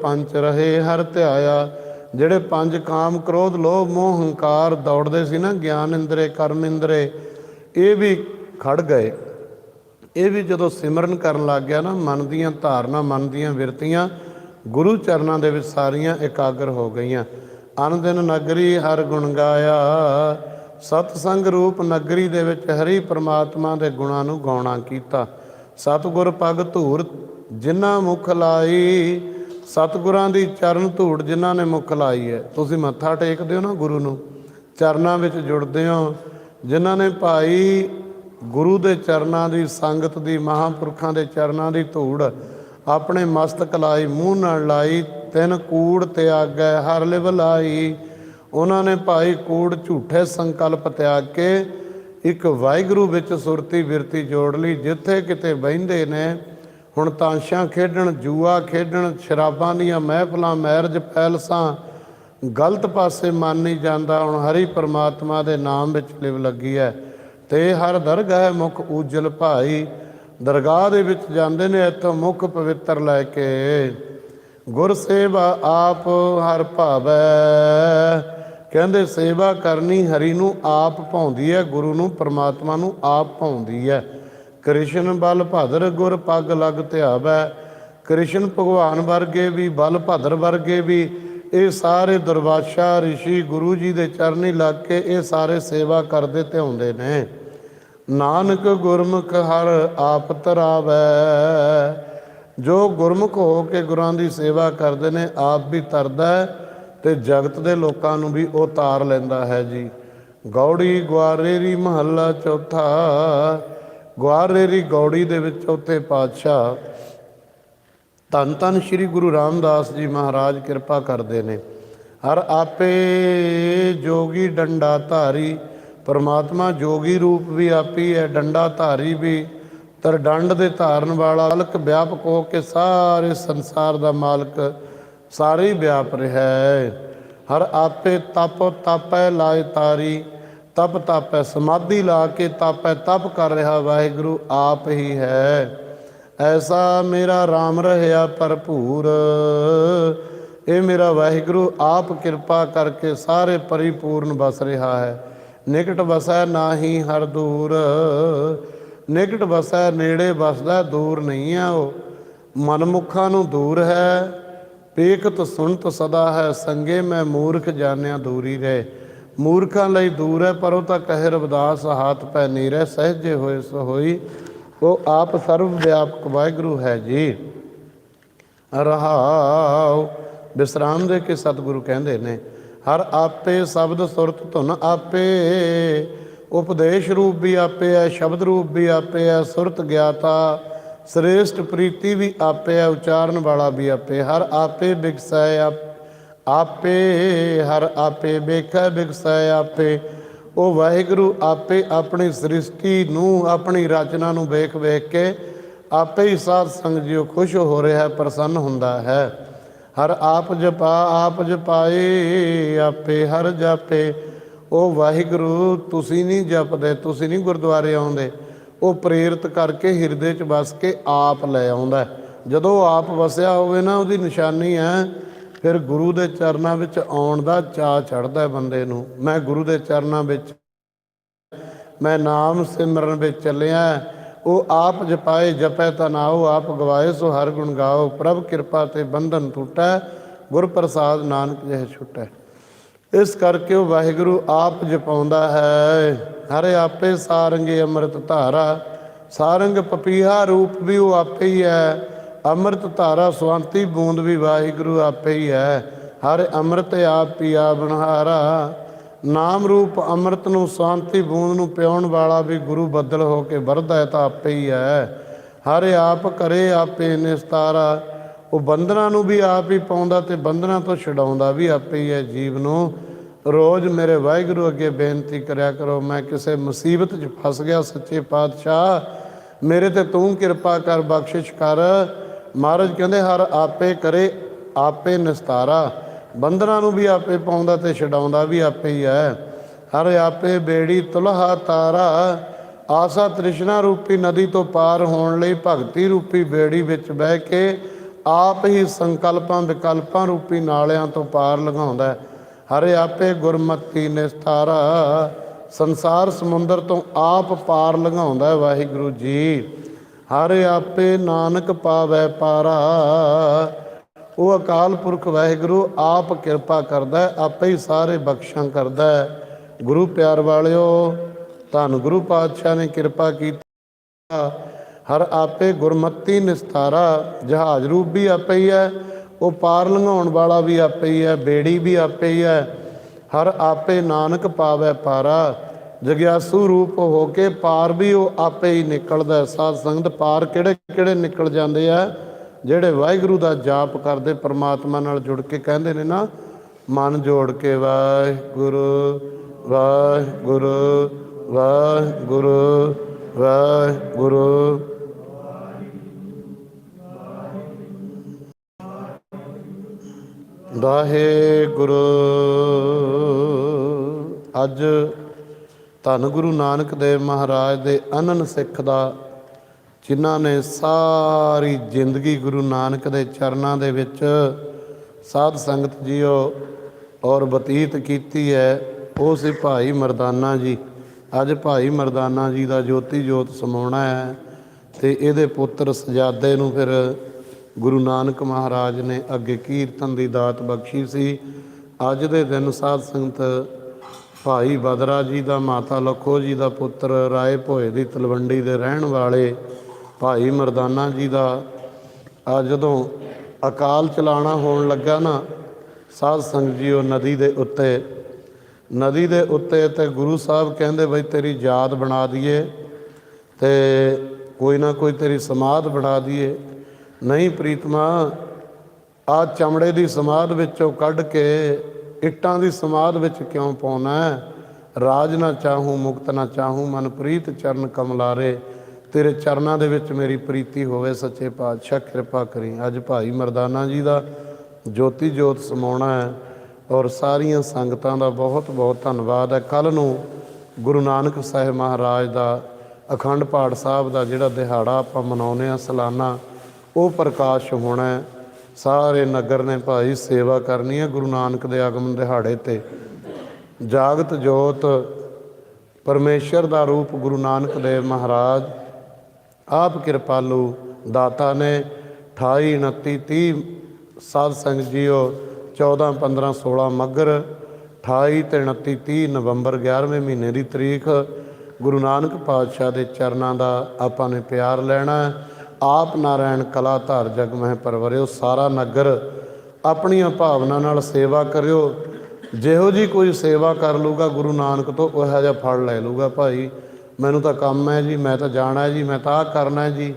A: ਪੰਜ ਰਹੇ ਹਰ ਧਿਆਇਆ। ਜਿਹੜੇ ਪੰਜ ਕਾਮ ਕ੍ਰੋਧ, ਲੋਭ, ਮੋਹ, ਹੰਕਾਰ ਦੌੜਦੇ ਸੀ ਨਾ, ਗਿਆਨ ਇੰਦਰੇ, ਕਰਮ ਇੰਦਰੇ, ਇਹ ਵੀ ਖੜ ਗਏ। ਇਹ ਵੀ ਜਦੋਂ ਸਿਮਰਨ ਕਰਨ ਲੱਗ ਗਿਆ ਨਾ, ਮਨ ਦੀਆਂ ਧਾਰਨਾ, ਮਨ ਦੀਆਂ ਵਿਰਤੀਆਂ, ਗੁਰੂ ਚਰਨਾਂ ਦੇ ਵਿੱਚ ਸਾਰੀਆਂ ਇਕਾਗਰ ਹੋ ਗਈਆਂ। ਅਨ ਨਗਰੀ ਹਰ ਗੁਣ ਗਾਇਆ। ਸਤ ਸੰਗ ਰੂਪ ਨਗਰੀ ਦੇ ਵਿੱਚ ਹਰੀ ਪ੍ਰਮਾਤਮਾ ਦੇ ਗੁਣਾਂ ਨੂੰ ਗਾਉਣਾ ਕੀਤਾ। ਸਤਿਗੁਰ ਪਗ ਧੂਰ ਜਿਨ੍ਹਾਂ ਮੁਖ ਲਾਈ, ਸਤਿਗੁਰਾਂ ਦੀ ਚਰਨ ਧੂੜ ਜਿਨ੍ਹਾਂ ਨੇ ਮੁਖ ਲਾਈ ਹੈ। ਤੁਸੀਂ ਮੱਥਾ ਟੇਕਦੇ ਹੋ ਨਾ ਗੁਰੂ ਨੂੰ, ਚਰਨਾਂ ਵਿੱਚ ਜੁੜਦੇ ਹੋ। ਜਿਨ੍ਹਾਂ ਨੇ ਭਾਈ ਗੁਰੂ ਦੇ ਚਰਨਾਂ ਦੀ, ਸੰਗਤ ਦੀ, ਮਹਾਂਪੁਰਖਾਂ ਦੇ ਚਰਨਾਂ ਦੀ ਧੂੜ, ਆਪਣੇ ਮਸਤਕ ਲਾਈ, ਮੂੰਹ ਨਾਲ ਲਾਈ, ਤਿੰਨ ਕੂੜ ਤਿਆਗੈ ਹਰ ਲਿਵ ਲਾਈ। ਉਹਨਾਂ ਨੇ ਭਾਈ ਕੂੜ ਝੂਠੇ ਸੰਕਲਪ ਤਿਆਗ ਕੇ, ਇੱਕ ਵਾਹਿਗੁਰੂ ਵਿੱਚ ਸੁਰਤੀ ਬਿਰਤੀ ਜੋੜ ਲਈ, ਜਿੱਥੇ ਕਿਤੇ ਬਹਿੰਦੇ ਨੇ ਹੁਣ ਤਾਂਸ਼ਾਂ ਖੇਡਣ, ਜੂਆ ਖੇਡਣ, ਸ਼ਰਾਬਾਂ ਦੀਆਂ ਮਹਿਫਲਾਂ, ਮੈਰਜ ਪੈਲਸਾਂ, ਗਲਤ ਪਾਸੇ ਮਨ ਨਹੀਂ ਜਾਂਦਾ। ਹੁਣ ਹਰੀ ਪਰਮਾਤਮਾ ਦੇ ਨਾਮ ਵਿੱਚ ਲਿਵ ਲੱਗੀ ਹੈ ਤੇ ਹਰ ਦਰਗਾਹ ਮੁਖ ਉਜਲ ਭਾਈ। ਦਰਗਾਹ ਦੇ ਵਿੱਚ ਜਾਂਦੇ ਨੇ, ਇੱਥੋਂ ਮੁਖ ਪਵਿੱਤਰ ਲੈ ਕੇ। ਗੁਰ ਸੇਵਾ ਆਪ ਹਰ ਭਾਵੈ। ਕਹਿੰਦੇ ਸੇਵਾ ਕਰਨੀ ਹਰੀ ਨੂੰ ਆਪ ਭਾਉਂਦੀ ਹੈ ਗੁਰੂ ਨੂੰ, ਪਰਮਾਤਮਾ ਨੂੰ ਆਪ ਭਾਉਂਦੀ ਹੈ ਕ੍ਰਿਸ਼ਨ ਬਲ ਭਦਰ ਗੁਰ ਪੱਗ ਲਗ ਧਿਆਵੈ, ਕ੍ਰਿਸ਼ਨ ਭਗਵਾਨ ਵਰਗੇ ਵੀ, ਬਲ ਭਦਰ ਵਰਗੇ ਵੀ, ਇਹ ਸਾਰੇ ਦਰਬਾਸ਼ਾ ਰਿਸ਼ੀ ਗੁਰੂ ਜੀ ਦੇ ਚਰਨੀ ਲੱਗ ਕੇ ਇਹ ਸਾਰੇ ਸੇਵਾ ਕਰਦੇ ਧਿਆਉਂਦੇ ਨੇ। ਨਾਨਕ ਗੁਰਮੁਖ ਹਰ ਆਪ ਤਰਾਵੈ ਜੋ ਗੁਰਮੁਖ ਹੋ ਕੇ ਗੁਰਾਂ ਦੀ ਸੇਵਾ ਕਰਦੇ ਨੇ, ਆਪ ਵੀ ਤਰਦਾ ਹੈ ਤੇ ਜਗਤ ਦੇ ਲੋਕਾਂ ਨੂੰ ਵੀ ਉਹ ਤਾਰ ਲੈਂਦਾ ਹੈ ਜੀ। ਗੌੜੀ ਗਵਾਰੇਰੀ ਮਹੱਲਾ ਚੌਥਾ ਗਵਾਰੇਰੀ ਗੌੜੀ ਦੇ ਵਿੱਚ ਚੌਥੇ ਪਾਤਸ਼ਾਹ ਧੰਨ ਧੰਨ ਸ੍ਰੀ ਗੁਰੂ ਰਾਮਦਾਸ ਜੀ ਮਹਾਰਾਜ ਕਿਰਪਾ ਕਰਦੇ ਨੇ। ਹਰ ਆਪੇ ਜੋਗੀ ਡੰਡਾ ਧਾਰੀ, ਪਰਮਾਤਮਾ ਜੋਗੀ ਰੂਪ ਵੀ ਆਪੀ ਹੈ, ਡੰਡਾ ਧਾਰੀ ਵੀ। ਤਰ ਡੰਡ ਦੇ ਧਾਰਨ ਵਾਲਾ ਅਲਕ ਵਿਆਪਕ ਹੋ ਕੇ ਸਾਰੇ ਸੰਸਾਰ ਦਾ ਮਾਲਕ, ਸਾਰੇ ਵਿਆਪ ਰਿਹਾ ਹੈ। ਹਰ ਆਪੇ ਤਪ ਤਾਪੈ ਲਾਇ ਤਾਰੀ ਤਪ ਤਾਪੈ ਸਮਾਧੀ ਲਾ ਕੇ ਤਾਪੈ ਤਪ ਕਰ ਰਿਹਾ ਵਾਹਿਗੁਰੂ ਆਪ ਹੀ ਹੈ। ਐਸਾ ਮੇਰਾ RAM ਰਹਿਆ ਭਰਪੂਰ। ਇਹ ਮੇਰਾ ਵਾਹਿਗੁਰੂ ਆਪ ਕਿਰਪਾ ਕਰਕੇ ਸਾਰੇ ਪਰਿਪੂਰਨ ਬਸ ਰਿਹਾ ਹੈ। ਨਿਕਟ ਵਸੈ ਨਾਹੀ ਹਰ ਦੂਰ। ਨਿਕਟ ਵਸੈ ਨੇੜੇ ਵਸਦਾ ਦੂਰ ਨਹੀਂ ਆ ਉਹ। ਮਨਮੁਖਾਂ ਨੂੰ ਦੂਰ ਹੈ। ਪੇਖਤ ਸੁਣਤ ਸਦਾ ਹੈ। ਸੰਗੇ ਮੈਂ ਮੂਰਖ ਜਾਣਿਆ ਦੂਰੀ ਰਹੇ। ਮੂਰਖਾਂ ਲਈ ਦੂਰ ਹੈ, ਪਰ ਉਹ ਤਾਂ ਕਹੇ, ਰਵਦਾਸ, ਹਾਥ ਪੈ ਨੀਰੇ ਸਹਜੇ ਹੋਏ ਸੋ ਹੋਈ ਉਹ ਆਪ ਸਰਵ ਵਿਆਪਕ ਵਾਹਿਗੁਰੂ ਹੈ ਜੀ। ਰਹਾਉ ਵਿਸਰਾਮ ਦੇ ਕੇ ਸਤਿਗੁਰੂ ਕਹਿੰਦੇ ਨੇ, ਹਰ ਆਪੇ ਸ਼ਬਦ ਸੁਰਤ ਧੁਨ ਆਪੇ, ਉਪਦੇਸ਼ ਰੂਪ ਵੀ ਆਪੇ ਹੈ, ਸ਼ਬਦ ਰੂਪ ਵੀ ਆਪੇ ਹੈ, ਸੁਰਤ ਗਿਆਤਾ, ਸ੍ਰੇਸ਼ਟ ਪ੍ਰੀਤੀ ਵੀ ਆਪੇ ਹੈ, ਉਚਾਰਨ ਵਾਲਾ ਵੀ ਆਪੇ ਹਰ ਆਪੇ ਬਿਕਸੈ ਆਪ- ਆਪੇ, ਹਰ ਆਪੇ ਵੇਖੈ ਬਿਕਸੈ ਆਪੇ। ਉਹ ਵਾਹਿਗੁਰੂ ਆਪੇ ਆਪਣੀ ਸ੍ਰਿਸ਼ਟੀ ਨੂੰ, ਆਪਣੀ ਰਚਨਾ ਨੂੰ ਵੇਖ ਵੇਖ ਕੇ ਆਪੇ ਹੀ ਸਾਧ ਸੰਗ ਜਿਉ ਖੁਸ਼ ਹੋ ਰਿਹਾ, ਪ੍ਰਸੰਨ ਹੁੰਦਾ ਹੈ। ਹਰ ਆਪ ਜਪਾ, ਆਪ ਜਪਾਏ, ਆਪੇ ਹਰ ਜਾਪੇ। ਉਹ ਵਾਹਿਗੁਰੂ, ਤੁਸੀਂ ਨਹੀਂ ਜਪਦੇ, ਤੁਸੀਂ ਨਹੀਂ ਗੁਰਦੁਆਰੇ ਆਉਂਦੇ। ਉਹ ਪ੍ਰੇਰਿਤ ਕਰਕੇ ਹਿਰਦੇ 'ਚ ਵਸ ਕੇ ਆਪ ਲੈ ਆਉਂਦਾ ਜਦੋਂ ਆਪ ਵਸਿਆ ਹੋਵੇ ਨਾ, ਉਹਦੀ ਨਿਸ਼ਾਨੀ ਹੈ ਫਿਰ ਗੁਰੂ ਦੇ ਚਰਨਾਂ ਵਿੱਚ ਆਉਣ ਦਾ ਚਾਅ ਚੜਦਾ ਬੰਦੇ ਨੂੰ। ਮੈਂ ਗੁਰੂ ਦੇ ਚਰਨਾਂ ਵਿੱਚ, ਮੈਂ ਨਾਮ ਸਿਮਰਨ ਵਿੱਚ ਚੱਲਿਆ ਉਹ ਆਪ ਜਪਾਏ, ਜਪੈ ਤਾਂ ਆਪ ਗਵਾਏ ਸੋ ਹਰ ਗੁਣ ਗਾਓ। ਪ੍ਰਭ ਕਿਰਪਾ ਤੇ ਬੰਧਨ ਟੁੱਟੈ ਗੁਰ ਪ੍ਰਸਾਦ ਨਾਨਕ ਜਿਹ ਛੁਟੈ। ਇਸ ਕਰਕੇ ਉਹ ਵਾਹਿਗੁਰੂ ਆਪ ਜਪਾਉਂਦਾ ਹੈ। ਹਰੇ ਆਪੇ ਸਾਰੰਗੇ ਅੰਮ੍ਰਿਤ ਧਾਰਾ, ਸਾਰੰਗ ਪਪੀਹਾ ਰੂਪ ਵੀ ਉਹ ਆਪੇ ਹੀ ਹੈ। ਅੰਮ੍ਰਿਤ ਧਾਰਾ ਸਵੰਤੀ ਬੂੰਦ ਵੀ ਵਾਹਿਗੁਰੂ ਆਪੇ ਹੀ ਹੈ। ਹਰ ਅੰਮ੍ਰਿਤ ਆਪ ਪੀਆ ਬਨਹਾਰਾ ਨਾਮ ਰੂਪ ਅੰਮ੍ਰਿਤ ਨੂੰ ਸ਼ਾਂਤੀ ਬੂੰਦ ਨੂੰ ਪਿਉਣ ਵਾਲਾ ਵੀ ਗੁਰੂ ਬੱਦਲ ਹੋ ਕੇ ਵਰਦਾ ਹੈ ਤਾਂ ਆਪੇ ਹੀ ਹੈ। ਹਰ ਆਪ ਕਰੇ ਆਪੇ ਨਿਸਤਾਰਾ। ਉਹ ਬੰਧਨਾਂ ਨੂੰ ਵੀ ਆਪ ਹੀ ਪਾਉਂਦਾ ਤੇ ਬੰਧਨਾਂ ਤੋਂ ਛਡਾਉਂਦਾ ਵੀ ਆਪੇ ਹੀ ਹੈ ਜੀਵ ਨੂੰ। ਰੋਜ਼ ਮੇਰੇ ਵਾਹਿਗੁਰੂ ਅੱਗੇ ਬੇਨਤੀ ਕਰਿਆ ਕਰੋ, ਮੈਂ ਕਿਸੇ ਮੁਸੀਬਤ 'ਚ ਫਸ ਗਿਆ, ਸੱਚੇ ਪਾਤਸ਼ਾਹ। ਮੇਰੇ ਤੇ ਤੂੰ ਕਿਰਪਾ ਕਰ, ਬਖਸ਼ਿਸ਼ ਕਰ। ਮਹਾਰਾਜ ਕਹਿੰਦੇ, ਹਰ ਆਪੇ ਕਰੇ, ਆਪੇ ਨਿਸਤਾਰਾ। ਬੰਧਨਾਂ ਨੂੰ ਵੀ ਆਪੇ ਪਾਉਂਦਾ ਤੇ ਛਡਾਉਂਦਾ ਵੀ ਆਪੇ ਹੀ ਹੈ। ਹਰ ਆਪੇ ਬੇੜੀ ਤੁਲਹਾ ਤਾਰਾ। ਆਸਾ ਤ੍ਰਿਸ਼ਨਾ ਰੂਪੀ ਨਦੀ ਤੋਂ ਪਾਰ ਹੋਣ ਲਈ ਭਗਤੀ ਰੂਪੀ ਬੇੜੀ ਵਿੱਚ ਬਹਿ ਕੇ ਆਪ ਹੀ ਸੰਕਲਪਾਂ ਵਿਕਲਪਾਂ ਰੂਪੀ ਨਾਲਿਆਂ ਤੋਂ ਪਾਰ ਲਗਾਉਂਦਾ ਹੈ। ਹਰੇ ਆਪੇ ਗੁਰਮਤੀ ਨਿਸਤਾਰਾ। ਸੰਸਾਰ ਸਮੁੰਦਰ ਤੋਂ ਆਪ ਪਾਰ ਲਗਾਉਂਦਾ ਹੈ ਵਾਹਿਗੁਰੂ ਜੀ। ਹਰੇ ਆਪੇ ਨਾਨਕ ਪਾਵੈ ਪਾਰਾ। ਉਹ ਅਕਾਲ ਪੁਰਖ ਵਾਹਿਗੁਰੂ, ਆਪ ਕਿਰਪਾ ਕਰਦਾ, ਆਪੇ ਹੀ ਸਾਰੇ ਬਖਸ਼ਾਂ ਕਰਦਾ। ਗੁਰੂ ਪਿਆਰ ਵਾਲਿਓ, ਧੰਨ ਗੁਰੂ ਪਾਤਸ਼ਾਹ ਨੇ ਕਿਰਪਾ ਕੀਤੀ। ਹਰ ਆਪੇ ਗੁਰਮਤੀ ਨਿਸਤਾਰਾ, ਜਹਾਜ਼ ਰੂਪ ਵੀ ਆਪੇ ਹੀ ਹੈ, ਉਹ ਪਾਰ ਲੰਘਾਉਣ ਵਾਲਾ ਵੀ ਆਪੇ ਹੀ ਹੈ, ਬੇੜੀ ਵੀ ਆਪੇ ਹੀ ਹੈ। ਹਰ ਆਪੇ ਨਾਨਕ ਪਾਵੈ ਪਾਰਾ। ਜਗਿਆਸੂ ਰੂਪ ਹੋ ਕੇ ਪਾਰ ਵੀ ਉਹ ਆਪੇ ਹੀ ਨਿਕਲਦਾ ਹੈ। ਸਾਧ ਸੰਗਤ ਪਾਰ ਕਿਹੜੇ ਕਿਹੜੇ ਨਿਕਲ ਜਾਂਦੇ ਆ, ਜਿਹੜੇ ਵਾਹਿਗੁਰੂ ਦਾ ਜਾਪ ਕਰਦੇ, ਪਰਮਾਤਮਾ ਨਾਲ ਜੁੜ ਕੇ ਕਹਿੰਦੇ ਨੇ ਨਾ, ਮਨ ਜੋੜ ਕੇ ਵਾਹਿਗੁਰੂ ਵਾਹਿਗੁਰੂ ਵਾਹਿਗੁਰੂ ਵਾਹਿਗੁਰੂ ਵਾਹਿਗੁਰੂ ਅੱਜ ਧੰਨ ਗੁਰੂ ਨਾਨਕ ਦੇਵ ਮਹਾਰਾਜ ਦੇ ਅਨਨ ਸਿੱਖ ਦਾ, ਜਿਨ੍ਹਾਂ ਨੇ ਸਾਰੀ ਜ਼ਿੰਦਗੀ ਗੁਰੂ ਨਾਨਕ ਦੇ ਚਰਨਾਂ ਦੇ ਵਿੱਚ ਸਾਧ ਸੰਗਤ ਜੀਓ ਔਰ ਬਤੀਤ ਕੀਤੀ ਹੈ, ਉਹ ਸੀ ਭਾਈ ਮਰਦਾਨਾ ਜੀ। ਅੱਜ ਭਾਈ ਮਰਦਾਨਾ ਜੀ ਦਾ ਜੋਤੀ ਜੋਤ ਸਮਾਉਣਾ ਹੈ ਤੇ ਇਹਦੇ ਪੁੱਤਰ ਸਜਾਦੇ ਨੂੰ ਫਿਰ ਗੁਰੂ ਨਾਨਕ ਮਹਾਰਾਜ ਨੇ ਅੱਗੇ ਕੀਰਤਨ ਦੀ ਦਾਤ ਬਖਸ਼ੀ ਸੀ। ਅੱਜ ਦੇ ਦਿਨ ਸਾਧ ਸੰਗਤ ਭਾਈ ਬਦਰਾ ਜੀ ਦਾ ਮਾਤਾ ਲਖੋ ਜੀ ਦਾ ਪੁੱਤਰ ਰਾਏ ਭੋਏ ਦੀ ਤਲਵੰਡੀ ਦੇ ਰਹਿਣ ਵਾਲੇ ਭਾਈ ਮਰਦਾਨਾ ਜੀ ਦਾ ਆ ਜਦੋਂ ਅਕਾਲ ਚਲਾਣਾ ਹੋਣ ਲੱਗਾ ਨਾ, ਸਾਧ ਜੀ ਉਹ ਨਦੀ ਦੇ ਉੱਤੇ, ਨਦੀ ਦੇ ਉੱਤੇ ਤੇ ਗੁਰੂ ਸਾਹਿਬ ਕਹਿੰਦੇ ਬਈ ਤੇਰੀ ਯਾਦ ਬਣਾ ਦਈਏ ਤੇ ਕੋਈ ਨਾ ਕੋਈ ਤੇਰੀ ਸਮਾਧ ਬਣਾ ਦਈਏ। ਨਹੀਂ ਪ੍ਰੀਤਮਾ ਆ ਚਮੜੇ ਦੀ ਸਮਾਧ ਵਿੱਚੋਂ ਕੱਢ ਕੇ ਇੱਟਾਂ ਦੀ ਸਮਾਧ ਵਿੱਚ ਕਿਉਂ ਪਾਉਣਾ ਹੈ? ਰਾਜ ਨਾ ਚਾਹੂੰ, ਮੁਕਤ ਨਾ ਚਾਹੂੰ ਮਨ ਪ੍ਰੀਤ ਚਰਨ ਕਮਲਾਰੇ। ਤੇਰੇ ਚਰਨਾਂ ਦੇ ਵਿੱਚ ਮੇਰੀ ਪ੍ਰੀਤੀ ਹੋਵੇ, ਸੱਚੇ ਪਾਤਸ਼ਾਹ, ਕਿਰਪਾ ਕਰੀ। ਅੱਜ ਭਾਈ ਮਰਦਾਨਾ ਜੀ ਦਾ ਜੋਤੀ ਜੋਤ ਸਮਾਉਣਾ ਹੈ ਔਰ ਸਾਰੀਆਂ ਸੰਗਤਾਂ ਦਾ ਬਹੁਤ ਬਹੁਤ ਧੰਨਵਾਦ ਹੈ। ਕੱਲ ਨੂੰ ਗੁਰੂ ਨਾਨਕ ਸਾਹਿਬ ਮਹਾਰਾਜ ਦਾ ਅਖੰਡ ਪਾਠ ਸਾਹਿਬ ਦਾ ਜਿਹੜਾ ਦਿਹਾੜਾ ਆਪਾਂ ਮਨਾਉਂਦੇ ਆ ਸਾਲਾਨਾ, ਉਹ ਪ੍ਰਕਾਸ਼ ਹੋਣਾ ਹੈ। ਸਾਰੇ ਨਗਰ ਨੇ ਭਾਈ ਸੇਵਾ ਕਰਨੀ ਹੈ ਗੁਰੂ ਨਾਨਕ ਦੇ ਆਗਮਨ ਦਿਹਾੜੇ ਤੇ। ਜਾਗਤ ਜੋਤ ਪਰਮੇਸ਼ਰ ਦਾ ਰੂਪ ਗੁਰੂ ਨਾਨਕ ਦੇਵ ਮਹਾਰਾਜ, ਆਪ ਕਿਰਪਾਲੂ ਦਾਤਾ ਨੇ 28 29 30 ਸਾਧ ਸੰਗਤ ਜੀਓ 14 15 16 ਮਗਰ 28 ਤੇ 29 30 ਨਵੰਬਰ 11ਵੇਂ ਮਹੀਨੇ ਦੀ ਤਰੀਕ ਗੁਰੂ ਨਾਨਕ ਪਾਤਸ਼ਾਹ ਦੇ ਚਰਨਾਂ ਦਾ ਆਪਾਂ ਨੇ ਪਿਆਰ ਲੈਣਾ ਆਪ ਨਾਰਾਇਣ ਕਲਾ ਧਾਰ ਜਗ ਮਹਿ ਪਰਵਰਿਓ, ਸਾਰਾ ਨਗਰ ਆਪਣੀਆਂ ਭਾਵਨਾ ਨਾਲ ਸੇਵਾ ਕਰਿਓ। ਜਿਹੋ ਜੀ ਕੋਈ ਸੇਵਾ ਕਰ ਲੂਗਾ, ਗੁਰੂ ਨਾਨਕ ਤੋਂ ਇਹੋ ਜਿਹਾ ਫਲ ਲੈ ਲੂਗਾ ਭਾਈ। ਮੈਨੂੰ ਤਾਂ ਕੰਮ ਹੈ ਜੀ, ਮੈਂ ਤਾਂ ਜਾਣਾ ਜੀ, ਮੈਂ ਤਾਂ ਆਹ ਕਰਨਾ ਜੀ।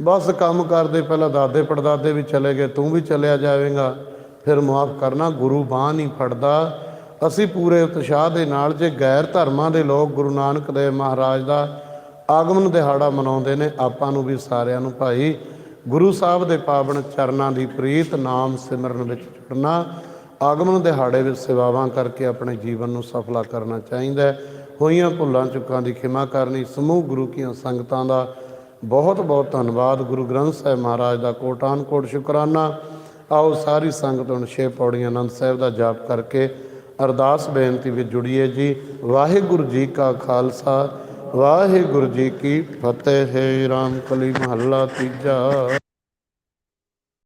A: ਬਸ ਕੰਮ ਕਰਦੇ ਪਹਿਲਾਂ ਦਾਦੇ ਪੜਦਾਦੇ ਵੀ ਚਲੇ ਗਏ, ਤੂੰ ਵੀ ਚਲਿਆ ਜਾਵੇਂਗਾ। ਫਿਰ ਮਾਫ ਕਰਨਾ, ਗੁਰੂ ਬਾਹ ਨਹੀਂ ਫੜਦਾ। ਅਸੀਂ ਪੂਰੇ ਉਤਸ਼ਾਹ ਦੇ ਨਾਲ ਜੇ ਗੈਰ ਧਰਮਾਂ ਦੇ ਲੋਕ ਗੁਰੂ ਨਾਨਕ ਦੇਵ ਮਹਾਰਾਜ ਦਾ ਆਗਮਨ ਦਿਹਾੜਾ ਮਨਾਉਂਦੇ ਨੇ। ਆਪਾਂ ਨੂੰ ਵੀ ਸਾਰਿਆਂ ਨੂੰ ਭਾਈ ਗੁਰੂ ਸਾਹਿਬ ਦੇ ਪਾਵਨ ਚਰਨਾਂ ਦੀ ਪ੍ਰੀਤ ਨਾਮ ਸਿਮਰਨ ਵਿੱਚ ਜੁੜਨਾ ਆਗਮਨ ਦਿਹਾੜੇ ਵਿੱਚ ਸੇਵਾਵਾਂ ਕਰਕੇ ਆਪਣੇ ਜੀਵਨ ਨੂੰ ਸਫਲਾ ਕਰਨਾ ਚਾਹੀਦਾ ਹੈ। ਹੋਈਆਂ ਭੁੱਲਾਂ ਚੁੱਕਾਂ ਦੀ ਖਿਮਾ ਕਰਨੀ, ਸਮੂਹ ਗੁਰੂ ਕੀਆਂ ਸੰਗਤਾਂ ਦਾ ਬਹੁਤ ਬਹੁਤ ਧੰਨਵਾਦ। ਗੁਰੂ ਗ੍ਰੰਥ ਸਾਹਿਬ ਮਹਾਰਾਜ ਦਾ ਕੋਟਾਨ ਕੋਟ ਸ਼ੁਕਰਾਨਾ। ਆਓ ਸਾਰੀ ਸੰਗਤ ਹੁਣ ਛੇ ਪੌੜੀਆਂ ਆਨੰਦ ਸਾਹਿਬ ਦਾ ਜਾਪ ਕਰਕੇ ਅਰਦਾਸ ਬੇਨਤੀ ਵਿੱਚ ਜੁੜੀਏ ਜੀ। ਵਾਹਿਗੁਰੂ ਜੀ ਕਾ ਖਾਲਸਾ। ਵਾਹਿਗੁਰੂ ਜੀ ਕੀ ਫਤਿਹ ਹੈ ਰਾਮ ਕਲੀ ਮਹੱਲਾ ਤੀਜਾ।